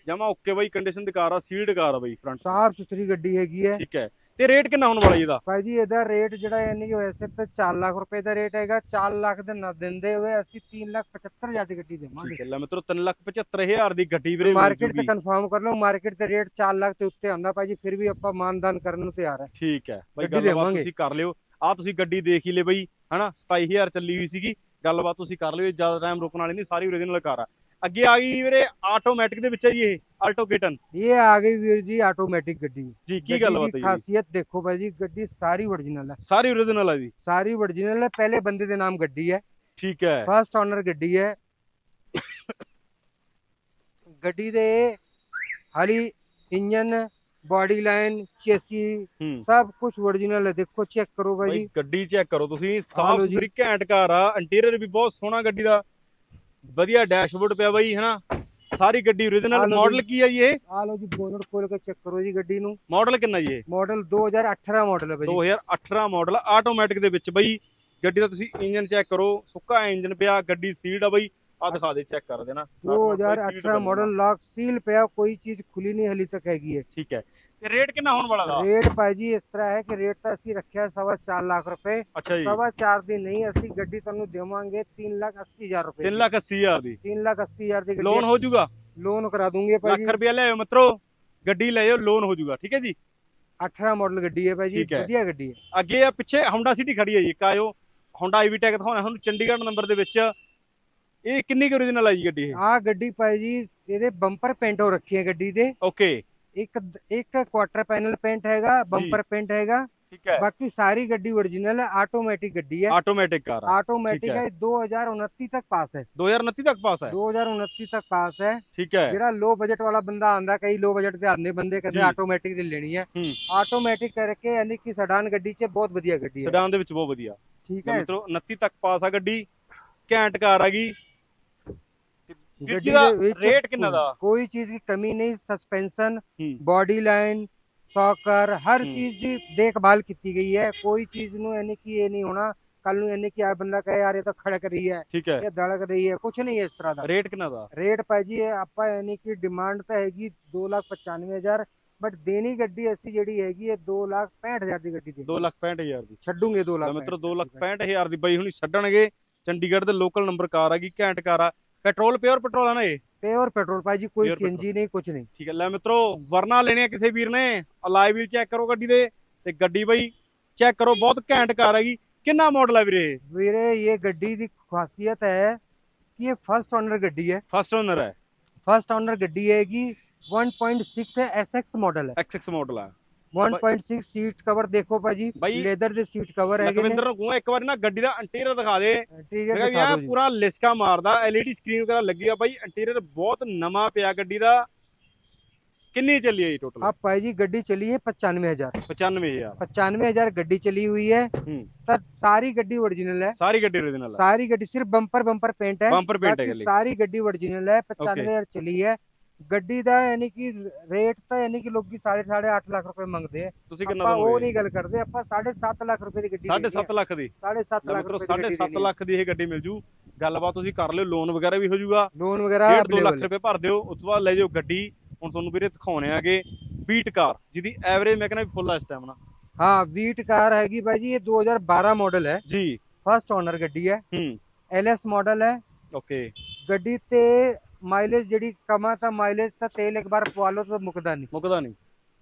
ਜਮਾ ਓਕੇ ਬਾਈ ਕੰਡੀਸ਼ਨ ਦੀ ਕਾਰ ਆ ਸੀਲਡ ਕਾਰ ਆ ਬਾਈ ਫਰੰਟ ਸਾਫ਼ ਸੁਥਰੀ ਗੱਡੀ ਹੈਗੀ ਹੈ। ਠੀਕ ਹੈ। ਤੇ ਰੇਟ ਕਿੰਨਾ ਹੋਣ ਵਾਲਾ ਇਹਦਾ? ਭਾਈ ਜੀ ਇਹਦਾ ਰੇਟ ਜਿਹੜਾ ਯਾਨੀ ਕਿ ਵੈਸੇ ਤਾਂ 4 ਲੱਖ ਰੁਪਏ ਦਾ ਰੇਟ ਹੈਗਾ 4 ਲੱਖ ਦੇ ਨਾ ਦਿੰਦੇ ਹੋਏ ਅਸੀਂ 3 ਲੱਖ 75 ਹਜ਼ਾਰ ਦੀ ਗੱਡੀ ਦੇਵਾਂਗੇ। ਠੀਕ ਹੈ ਲੈ ਮਿੱਤਰੋ 375000 ਦੀ ਗੱਡੀ ਵੀਰੇ ਮਾਰਕੀਟ ਤੇ ਕਨਫਰਮ ਕਰ ਲਓ ਮਾਰਕੀਟ ਤੇ ਰੇਟ 4 ਲੱਖ ਤੇ ਉੱਤੇ ਆਉਂਦਾ ਭਾਈ ਜੀ ਫਿਰ ਵੀ ਆਪਾਂ ਮਾਨਦਾਨ ਕਰਨ ਨੂੰ ਤਿਆਰ ਹੈ। ਠੀਕ ਹੈ। ਗੱਡੀ ਗੱਲਬਾਤ। ਤੁਸੀਂ ਕਰ ਲਿਓ। ਆ ਤੁਸੀਂ ਗੱਡੀ ਦੇਖ ਹੀ ਲੈ ਬਈ ਹਨਾ? 27000 ਚੱਲੀ ਹੋਈ ਸੀਗੀ। ਗੱਲਬਾਤ ਤੁਸੀਂ ਕਰ ਲਿਓ ਜ਼ਿਆਦਾ ਟਾਈਮ ਰੁਕਣ ਵਾਲੀ ਨਹੀਂ ਸਾਰੀ origignal ਕਾਰ ਆ। ਅੱਗੇ ਆ ਗਈ ਵੀਰੇ ਆਟੋਮੈਟਿਕ ਦੇ ਵਿੱਚ ਹੈ ਜੀ ਇਹ ਆਲਟੋ ਕਿਟਨ ਇਹ ਆ ਗਈ ਵੀਰ ਜੀ ਆਟੋਮੈਟਿਕ ਗੱਡੀ। ਜੀ ਕੀ ਗੱਡੀ ਗੱਲਬਾਤ ਦੀ ਹੈ ਜੀ? ਖਾਸੀਅਤ ਦੇਖੋ ਭਾਈ ਜੀ ਗੱਡੀ ਸਾਰੀ origignal ਹੈ। ਸਾਰੀ origignal ਹੈ ਜੀ। ਸਾਰੀ origignal ਹੈ ਪਹਿਲੇ ਬੰਦੇ ਦੇ ਨਾਮ ਗੱਡੀ ਹੈ। ਠੀਕ ਹੈ। ਫਸਟ ਓਨਰ ਗੱਡੀ ਹੈ। ਗੱਡੀ ਦੇ ਹਾਲੀ ਇੰਜਨ ਬਾਡੀ ਲਾਈਨ ਚੇਸੀ ਹੂੰ। ਸਭ ਕੁਝ origignal ਹੈ। ਦੇਖੋ ਚੈੱਕ ਕਰੋ ਭਾਈ ਜੀ। ਗੱਡੀ ਚੈੱਕ ਕਰੋ ਤੁਸੀਂ। ਸਾਫ਼ ਲਓ ਜੀ। ਸੁਥਰੀ ਘੈਂਟ ਕਾਰ ਆ। ਇੰਟੀਰੀਅਰ ਵੀ ਬਹੁਤ ਸੋਹਣਾ ਗੱਡੀ ਦਾ। ਵਧੀਆ ਡੈਸ਼ਬੋਰਡ ਪਿਆ ਬਾਈ ਹਨਾ? ਸਾਰੀ ਗੱਡੀ origignal। ਮਾਡਲ ਕੀ ਹੈ ਜੀ ਇਹ? ਆ ਲਓ ਜੀ ਬੋਨਟ ਖੋਲ ਕੇ ਚੈੱਕ ਕਰੋ ਜੀ ਗੱਡੀ ਨੂੰ। ਮਾਡਲ ਕਿੰਨਾ ਜੀ ਇਹ? ਮਾਡਲ 2018 ਮਾਡਲ ਹੈ ਜੀ। 2018 ਮਾਡਲ ਆਟੋਮੈਟਿਕ ਦੇ ਵਿੱਚ ਬਈ। ਗੱਡੀ ਦਾ ਤੁਸੀਂ ਇੰਜਨ ਚੈੱਕ ਕਰੋ ਸੁੱਕਾ ਇੰਜਨ ਪਿਆ ਗੱਡੀ ਸੀਲਡ ਆ ਬਈ। ਆ ਦਿਖਾ ਦੇ ਚੈੱਕ ਕਰ ਦੇਣਾ। 2018 ਮਾਡਲ ਲੌਕ ਸੀਲ ਪਿਆ ਕੋਈ ਚੀਜ਼ ਖੁੱਲੀ ਨਹੀਂ ਹਲੀ ਤੱਕ ਹੈਗੀ ਹੈ ਠੀਕ ਹੈ। ਤੇ ਰੇਟ ਕਿੰਨਾ ਹੋਣ ਵਾਲਾ ਦਾ ਰੇਟ ਭਾਈ ਜੀ ਇਸ ਤਰ੍ਹਾਂ ਹੈ ਕਿ ਰੇਟ ਤਾਂ ਅਸੀਂ ਰੱਖਿਆ ਸਵਾ 4 ਲੱਖ ਰੁਪਏ। ਅੱਛਾ ਜੀ। ਸਵਾ 4 ਦੀ ਨਹੀਂ ਅਸੀਂ ਗੱਡੀ ਤੁਹਾਨੂੰ ਦੇਵਾਂਗੇ 3 ਲੱਖ 80 ਹਜ਼ਾਰ ਰੁਪਏ 3 ਲੱਖ 80 ਹਜ਼ਾਰ ਦੀ? 3 ਲੱਖ 80 ਹਜ਼ਾਰ ਦੀ ਲੋਨ ਹੋ ਜਾਊਗਾ ਲੋਨ ਕਰਾ ਦੂੰਗੇ ਭਾਈ ਜੀ। ਲੱਖ ਰੁਪਇਆ ਲਿਆਓ ਮਿੱਤਰੋ। ਗੱਡੀ ਲੈ ਜਾਓ ਲੋਨ ਹੋ ਜਾਊਗਾ ਠੀਕ ਹੈ ਜੀ? 18 ਮਾਡਲ ਗੱਡੀ ਹੈ ਭਾਈ ਜੀ। ਵਧੀਆ ਗੱਡੀ ਹੈ। ਅੱਗੇ ਆ ਪਿੱਛੇ ਹੋਂਡਾ ਸਿਟੀ ਖੜੀ ਹੈ ਜੀ ਇੱਕ ਆਇਓ। ਹੋਂਡਾ ਆਈਵੀ ਟੈਕ ਦਿਖਾਉਣਾ ਤੁਹਾਨੂੰ ਚੰਡੀਗੜ੍ਹ ਨੰਬਰ ਦੇ ਵਿੱਚ। ਇਹ ਕਿੰਨੀ ਕੁ origignal ਜੀ ਗੱਡੀ ਇਹ? ਆਹ ਗੱਡੀ ਭਾਈ ਜੀ ਇਹਦੇ ਬੰਪਰ ਪੇਂਟ ਹੋ ਰੱਖੀ ਹੈ ਗੱਡੀ ਦੇ। ਓਕੇ ਇੱਕ ਇੱਕ ਕੁਆਟਰ ਪੈਨਲ ਪੇਂਟ ਹੈਗਾ ਬੰਪਰ ਪੇਂਟ ਹੈਗਾ। ਠੀਕ ਹੈ। ਬਾਕੀ ਸਾਰੀ ਗੱਡੀ origignal ਹੈ ਆਟੋਮੈਟਿਕ ਗੱਡੀ ਹੈ। ਆਟੋਮੈਟਿਕ ਕਾਰ ਆ। ਆਟੋਮੈਟਿਕ ਹੈ। ਹੈ 2029 ਤੱਕ ਪਾਸ ਹੈ। 2029 ਤੱਕ ਪਾਸ ਹੈ? 2029 ਤੱਕ ਪਾਸ ਹੈ। ਠੀਕ ਹੈ। ਜਿਹੜਾ ਲੋ ਬਜਟ ਵਾਲਾ ਬੰਦਾ ਆਂਦਾ ਕਈ ਲੋ ਬਜਟ ਤੇ ਆਂਦੇ ਬੰਦੇ ਕਹਿੰਦੇ ਜੀ। ਆਟੋਮੈਟਿਕ ਦੀ ਲੈਣੀ ਹੈ। ਹੂੰ। ਆਟੋਮੈਟਿਕ ਕਰਕੇ ਯਾਨੀ ਕਿ ਸਡਾਨ ਗੱਡੀ 'ਚ ਬਹੁਤ ਵਧੀਆ ਗੱਡੀ ਹੈ। ਸਡਾਨ ਦੇ ਵਿੱਚ ਬਹੁਤ ਵਧੀਆ। ਠੀਕ ਹੈ। ਮਿੱਤਰੋ 29 ਤੱਕ ਪਾਸ ਆ ਗੱਡੀ। ਘੈਂਟ ਕਾਰ ਆ ਗਈ। ਵੀਰ ਜੀ ਗੱਡੀ ਦਾ ਦੇ ਵਿੱਚ ਰੇਟ ਕਿੰਨਾ ਦਾ? ਕੋਈ ਚੀਜ਼ ਦੀ ਕਮੀ ਨਹੀਂ ਸਸਪੈਂਸ਼ਨ। ਬਾਡੀ ਲਾਈਨ ਸੌਕਰ ਹਰ। ਚੀਜ਼ ਦੀ ਦੇਖਭਾਲ ਕੀਤੀ ਗਈ ਹੈ। ਕੋਈ ਚੀਜ਼ ਨੂੰ ਯਾਨੀ ਕਿ ਇਹ ਨਹੀਂ ਹੋਣਾ ਕੱਲ ਨੂੰ ਯਾਨੀ ਕਿ ਆ ਬੰਦਾ ਕਹੇ ਯਾਰ ਇਹ ਤਾਂ ਖੜਕ ਰਹੀ ਹੈ ਠੀਕ ਹੈ। ਇਹ ਧੜਕ ਰਹੀ ਹੈ। ਕੁਝ ਨਹੀਂ ਇਸ ਤਰ੍ਹਾਂ ਦਾ। ਰੇਟ ਕਿੰਨਾ ਦਾ? ਰੇਟ ਭਾਈ ਜੀ ਇਹ ਆਪਾਂ ਯਾਨੀ ਕਿ ਡਿਮਾਂਡ ਤਾਂ ਹੈਗੀ 295000 ਬਟ ਦੇਣੀ ਗੱਡੀ ਅਸੀਂ ਜਿਹੜੀ ਹੈਗੀ ਹੈ 265000 ਦੀ ਗੱਡੀ ਦੇ 265000 ਦੀ। ਛੱਡੂਗੇ 2 ਲੈ ਲੱਖ ਮਿੱਤਰੋ 265000 ਦੀ ਬਈ ਹੁਣੀ ਛੱਡਣਗੇ ਚੰਡੀਗੜ੍ਹ ਦੇ ਲੋਕਲ ਨੰਬਰ ਕਾਰ ਆ ਗਈ ਘੈਂਟ ਕਾਰ ਆ। ਪੈਟਰੋਲ ਪਿਓਰ ਪੈਟਰੋਲ ਆ ਨਾ ਇਹ? ਪਿਓਰ ਪੈਟਰੋਲ ਭਾਈ ਜੀ ਕੋਈ Pure ਸੀਐਨਜੀ ਨਹੀਂ ਕੁਝ ਨਹੀਂ। ਠੀਕ ਹੈ ਲੈ ਮਿੱਤਰੋ ਵਰਨਾ ਲੈਣੇ ਆ ਕਿਸੇ ਵੀਰ ਨੇ ਅਲਾਈ ਵੀਲ ਚੈੱਕ ਕਰੋ ਗੱਡੀ ਦੇ ਤੇ ਗੱਡੀ ਬਈ ਚੈੱਕ ਕਰੋ ਬਹੁਤ ਘੈਂਟ ਕਾਰ ਹੈਗੀ। ਕਿੰਨਾ ਮਾਡਲ ਹੈ ਵੀਰੇ ਵੀਰੇ ਇਹ ਗੱਡੀ ਦੀ ਖਾਸੀਅਤ ਹੈ ਕਿ ਇਹ ਫਸਟ ਓਨਰ ਗੱਡੀ ਹੈ। ਫਸਟ ਓਨਰ ਹੈ। ਫਸਟ ਓਨਰ ਗੱਡੀ ਹੈਗੀ 1.6 ਹੈ SX ਮਾਡਲ ਹੈ। ਐਕਸ ਮਾਡਲ ਆ। 1.6 ਸੀਟ ਕਵਰ ਦੇਖੋ ਭਾਜੀ ਬਾਈ, ਲੈਦਰ ਦੇ ਸੀਟ ਕਵਰ ਹੈਗੇ ਨੇ ਲਖਵਿੰਦਰ ਨੂੰ ਕਹੂੰਗਾ ਇੱਕ ਵਾਰੀ ਨਾ ਗੱਡੀ ਦਾ ਇੰਟੀਰੀਅਰ ਦਿਖਾ ਦੇ ਇੰਟੀਰੀਅਰ ਮੈਂ ਕਿਹਾ ਵੀ ਦਿਖਾ ਆ ਦਿਓ ਜੀ ਪੂਰਾ ਲਿਸਕਾ ਮਾਰਦਾ ਐਲਈਡੀ ਸਕਰੀਨ ਵਗੈਰਾ ਲੱਗੀ ਆ ਬਾਈ ਇੰਟੀਰੀਅਰ ਬਹੁਤ ਨਵਾਂ ਪਿਆ ਗੱਡੀ ਦਾ ਕਿੰਨੀ ਚੱਲੀ ਹੈ ਜੀ ਟੋਟਲ अब भाई जी गड्डी चली है पचानवे हजार 95000 पचानवे हजार गड्डी चली हुई है हम्म। तब सारी गड्डी ओरिजिनल है ਸਾਰੀ ਗੱਡੀ origignal ਆ सारी गड्डी सिर्फ बम्पर बम्पर पेंट है ਬੰਪਰ ਪੇਂਟ ਹੈ बाकी ਗੱਡੀ सारी गड्डी ओरिजिनल है पचानवे हजार चली है ਗੱਡੀ ਦਾ ਯਾਨੀ ਕਿ ਰੇਟ ਤਾਂ ਯਾਨੀ ਕਿ ਲੋਕੀ 8.5 8 ਲੱਖ ਰੁਪਏ ਮੰਗਦੇ ਆ। ਤੁਸੀਂ ਕਿੰਨਾ ਆਪਾਂ ਉਹ ਨਹੀਂ ਗੱਲ ਕਰਦੇ ਆਪਾਂ 7.5 ਲੱਖ ਰੁਪਏ ਦੀ ਗੱਡੀ 7.5 ਲੱਖ ਦੀ? 7.5 ਲੈ ਲੱਖ ਰੁਪਏ ਦੀ 7.5 ਲੱਖ ਦੀ ਇਹ ਗੱਡੀ ਮਿਲ ਜੂ। ਗੱਲਬਾਤ ਤੁਸੀਂ ਕਰ ਲਿਓ ਲੋਨ ਵਗੈਰਾ ਵੀ ਹੋ ਜਾਊਗਾ ਲੋਨ ਵਗੈਰਾ 1.5 ਲੱਖ। ਰੁਪਏ ਭਰ ਦਿਓ ਉਸ ਤੋਂ ਬਾਅਦ ਲੈ ਜਾਓ ਗੱਡੀ। ਹੁਣ ਤੁਹਾਨੂੰ ਵੀਰੇ ਦਿਖਾਉਣੇ ਆਗੇ ਬੀਟ ਕਾਰ ਜਿਹਦੀ ਐਵਰੇਜ ਮੈਂ ਕਹਿੰਦਾ ਵੀ ਫੁੱਲ ਆ ਇਸ ਟਾਈਮ ਨਾ। ਹਾਂ ਵੀਟ ਕਾਰ ਹੈਗੀ ਭਾਈ ਜੀ ਇਹ 2012 ਮਾਡਲ ਹੈ। ਜੀ। ਫਸਟ ਓਨਰ ਗੱਡੀ ਹੈ। ਹੂੰ। ਐਲਐਸ ਮਾਡਲ ਹੈ। ਓਕੇ ਗੱਡੀ ਤੇ ਮਾਈਲੇਜ ਜਿਹੜੀ ਕਮਾ ਤਾਂ ਮਾਈਲੇਜ ਤਾਂ ਤੇਲ ਇੱਕ ਵਾਰ ਪਵਾ ਲਓ ਤਾਂ ਮੁੱਕਦਾ ਨਹੀਂ। ਮੁੱਕਦਾ ਨਹੀਂ।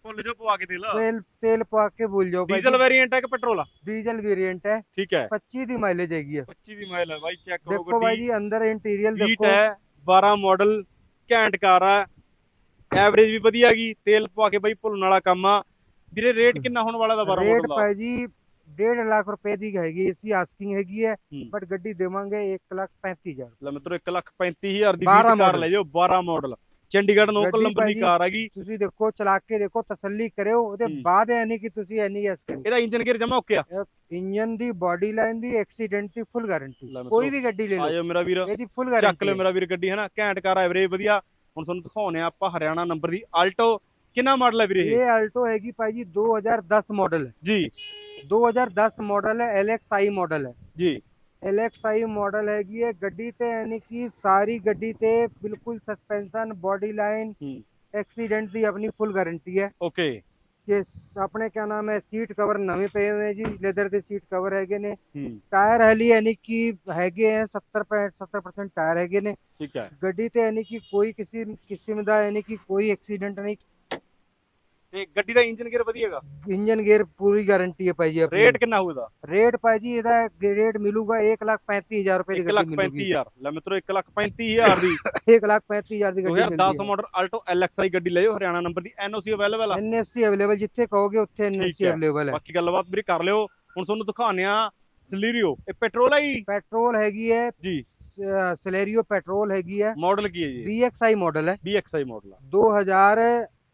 ਭੁੱਲ ਜਾਓ ਪਵਾ ਕੇ ਦੇ ਲਾ। ਤੇਲ ਤੇਲ ਪਵਾ ਕੇ ਭੁੱਲ ਜਾਓ ਭਾਈ। ਡੀਜ਼ਲ ਵੇਰੀਐਂਟ ਹੈ ਕਿ ਪੈਟਰੋਲ ਆ? ਡੀਜ਼ਲ ਵੇਰੀਐਂਟ ਹੈ। ਠੀਕ ਹੈ। 25 ਦੀ ਮਾਈਲੇਜ ਹੈਗੀ ਹੈ 25 ਦੀ ਮਾਈਲ ਹੈ ਬਾਈ ਚੈੱਕ ਕਰੋ ਦੇਖੋ ਭਾਈ ਜੀ ਅੰਦਰ ਇੰਟੀਰੀਅਰ ਦੇਖੋ। ਹੈ 12 ਮਾਡਲ ਘੈਂਟ ਕਾਰ ਆ। ਐਵਰੇਜ ਵੀ ਵਧੀਆ ਗਈ ਤੇਲ ਪਵਾ ਕੇ ਬਾਈ ਭੁੱਲਣ ਵਾਲਾ ਕੰਮ ਆ। ਵੀਰੇ ਰੇਟ ਕਿੰਨਾ ਹੋਣ ਵਾਲਾ ਦਾ 12 ਰੇਟ ਮਾਡਲ ਦਾ? ਭਾਈ ਜੀ 1.5 ਲੱਖ ਰੁਪਏ ਦੀ ਹੈਗੀ ਇਸੀ ਆਸਕਿੰਗ ਹੈਗੀ ਹੈ ਹੂੰ। ਬਟ ਗੱਡੀ ਦੇਵਾਂਗੇ 1 ਲੱਖ 35000 ਲੈ ਮਿੱਤਰੋ 1 ਲੱਖ 35000 ਦੀ 12 ਵੀਟ ਕਾਰ model। ਲੈ ਜਾਓ 12 ਮਾਡਲ ਚੰਡੀਗੜ੍ਹ ਲੋਕਲ ਗੱਡੀ ਨੰਬਰ ਦੀ ਕਾਰ ਹੈਗੀ। ਤੁਸੀਂ ਦੇਖੋ ਚਲਾ ਕੇ ਦੇਖੋ ਤਸੱਲੀ ਕਰਿਓ ਉਹਦੇ ਹੂੰ। ਬਾਅਦ ਇਹ ਨਹੀਂ ਕਿ ਤੁਸੀਂ ਐਨੀ ਕਰਿਓ ਇਹਦਾ ਇੰਜਨ ਗੇਅਰ ਜਮਾ ਓਕੇ ਆ। ਇੰਜਨ ਦੀ ਬਾਡੀ ਲਾਈਨ ਦੀ ਐਕਸੀਡੈਂਟ ਦੀ ਫੁੱਲ ਗਾਰੰਟੀ ਮਿੱਤਰੋ, ਕੋਈ ਵੀ ਗੱਡੀ ਲੈ ਲਓ। ਆਜੋ ਮੇਰਾ ਵੀਰ ਇਹਦੀ ਫੁੱਲ ਚੱਕ ਗਾਰੰਟੀ ਲਿਓ ਮੇਰਾ ਵੀਰ ਗੱਡੀ ਹੈ ਨਾ ਘੈਂਟ ਕਾਰ ਐਵਰੇਜ ਵਧੀਆ। ਹੁਣ ਤੁਹਾਨੂੰ ਦਿਖਾਉਣੇ ਆ ਆਪਾਂ ਹਰਿਆਣਾ ਨੰਬਰ ਦੀ ਆਲਟੋ ਕਿੰਨਾ ਮਾਡਲ ਹੈ ਵੀਰੇ ਇਹ? ਇਹ ਆਲਟੋ ਹੈਗੀ ਭਾਈ ਜੀ 2010 ਮਾਡਲ ਹੈ। ਜੀ। 2010 ਮਾਡਲ ਹੈ LXI ਮਾਡਲ ਹੈ। ਜੀ। LXI ਮਾਡਲ ਹੈਗੀ ਹੈ ਗੱਡੀ ਤੇ ਯਾਨੀ ਕਿ ਸਾਰੀ ਗੱਡੀ ਤੇ ਬਿਲਕੁਲ ਸਸਪੈਂਸ਼ਨ ਬੋਡੀ ਲਾਈਨ ਹੂੰ। ਐਕਸੀਡੈਂਟ ਦੀ ਆਪਣੀ ਫੁੱਲ ਗਾਰੰਟੀ ਹੈ। ਓਕੇ ਕਿ ਆਪਣੇ ਕਿਆ ਨਾਮ ਹੈ ਸੀਟ ਕਵਰ ਨਵੇਂ ਪਏ ਹੋਏ ਹੈ ਜੀ ਲੈਦਰ ਦੇ ਸੀਟ ਕਵਰ ਹੈਗੇ ਨੇ। ਹੂੰ। ਟਾਇਰ ਹਲੀ ਯਾਨੀ ਕਿ ਹੈਗੇ ਹੈ 70 70% ਟਾਇਰ ਹੈਗੇ ਨੇ। ਠੀਕ ਹੈ। ਗੱਡੀ ਤੇ ਯਾਨੀ ਕਿ ਕੋਈ ਕਿਸੇ ਕਿਸਮ ਦਾ ਯਾਨੀ ਕਿ ਕੋਈ ਐਕਸੀਡੈਂਟ ਨਹੀਂ। ਤੇ ਗੱਡੀ ਦਾ ਇੰਜਨ ਗੇਅਰ ਵਧੀਆ ਹੈਗਾ? ਇੰਜਨ ਗੇਅਰ ਪੂਰੀ ਗਾਰੰਟੀ ਹੈ ਭਾਈ ਜੀ ਆਪਣੀ। ਰੇਟ ਕਿੰਨਾ ਹੋਊਗਾ? ਰੇਟ ਭਾਈ ਜੀ ਇਹਦਾ ਰੇਟ ਮਿਲੂਗਾ 135000 ਰੁਪਏ ਦੀ 1 ਲੱਖ ਗੱਡੀ ਮਿਲੂਗੀ। ਹਜ਼ਾਰ। ਲੈ ਮਿੱਤਰੋ 1 ਲੱਖ ਪੈਂਤੀ ਹਜ਼ਾਰ ਦੀ। 135000 ਦੀ ਗੱਡੀ 2010 ਮਿਲਦੀ ਹੈ। ਮਾਡਲ ਆਲਟੋ LXI ਗੱਡੀ ਲਿਓ ਹਰਿਆਣਾ ਨੰਬਰ ਦੀ। NOC ਅਵੇਲੇਬਲ ਆ। ਐਨਐਸਸੀ ਅਵੇਲੇਬਲ ਜਿੱਥੇ ਕਹੋਗੇ ਉੱਥੇ ਐਨਐਸਸੀ ਹੈ। ਅਵੇਲੇਬਲ ਹੈ। ਬਾਕੀ ਗੱਲਬਾਤ ਵੀਰੇ ਕਰ ਲਿਓ। ਹੁਣ ਤੁਹਾਨੂੰ ਦਿਖਾਉਂਦੇ ਆ ਸਲੀਰੀਓ ਇਹ ਪੈਟਰੋਲ ਹੈ ਜੀ? ਪੈਟਰੋਲ ਹੈਗੀ ਹੈ। ਜੀ। ਸਲੇਰੀਓ ਪੈਟਰੋਲ ਹੈਗੀ ਹੈ। ਮਾਡਲ ਕੀ ਹੈ ਜੀ? BXI ਮਾਡਲ ਹੈ। BXI ਮਾਡਲ ਆ। 2000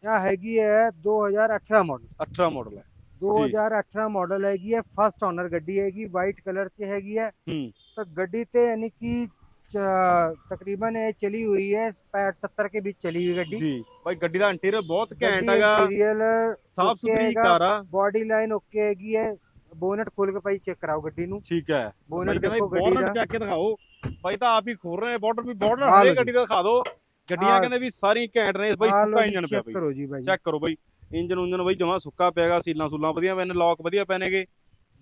ਇਹ ਹੈਗੀ ਹੈ 2018 ਮਾਡਲ 18 ਮਾਡਲ ਹੈ। 2018 ਮਾਡਲ ਹੈਗੀ ਹੈ ਫਸਟ ਓਨਰ ਗੱਡੀ ਹੈਗੀ ਵਾਈਟ ਕਲਰ 'ਚ ਹੈਗੀ ਹੈ। ਤਾਂ ਗੱਡੀ ਤੇ ਯਾਨੀ ਕਿ ਤਕਰੀਬਨ ਇਹ ਚਲੀ ਹੋਈ ਹੈ 65 70 ਕੇ ਵਿੱਚ ਚਲੀ ਹੋਈ ਗੱਡੀ। ਜੀ। ਭਾਈ ਗੱਡੀ ਦਾ ਇੰਟੀਰੀਅਰ ਬਹੁਤ ਘੈਂਟ ਹੈਗਾ। ਇੰਟੀਰੀਅਰ ਸਾਫ਼ ਸੁਥਰੀ ਕਾਰ ਆ। ਬਾਡੀ ਲਾਈਨ ਓਕੇ ਹੈਗੀ ਹੈ। ਬੋਨਟ ਖੋਲ ਕੇ ਭਾਈ ਚੈੱਕ ਕਰਾਓ ਗੱਡੀ ਨੂੰ। ਠੀਕ ਹੈ। ਬੋਨਟ ਦੇਖੋ ਗੱਡੀ ਦਾ। ਬੋਨਟ ਚੱਕ ਕੇ ਦਿਖਾਓ। ਭਾਈ ਤਾਂ ਆਪ ਹੀ ਖੋਲ ਰਹੇ ਬਾਰਡਰ ਵੀ ਬਾਰਡਰ ਹਰੇ ਗੱਡੀ ਦਾ ਦਿਖਾ ਦਿਓ। ਗੱਡੀਆਂ ਕਹਿੰਦੇ ਵੀ ਸਾਰੀ ਘੈਂਟ ਨੇ ਬਾਈ ਸੁੱਕਾ ਇੰਜਨ ਪਿਆ ਬਾਈ। ਕਰੋ ਜੀ ਭਾਈ ਚੈੱਕ ਕਰੋ ਬਾਈ ਇੰਜਨ ਉਂਜਨ ਬਾਈ ਜਮਾ ਸੁੱਕਾ ਪਿਆਗਾ ਸੀਲਾਂ ਸੂਲਾਂ ਵਧੀਆ ਪੈਣੇ ਲੌਕ ਵਧੀਆ ਪੈਣੇਗੇ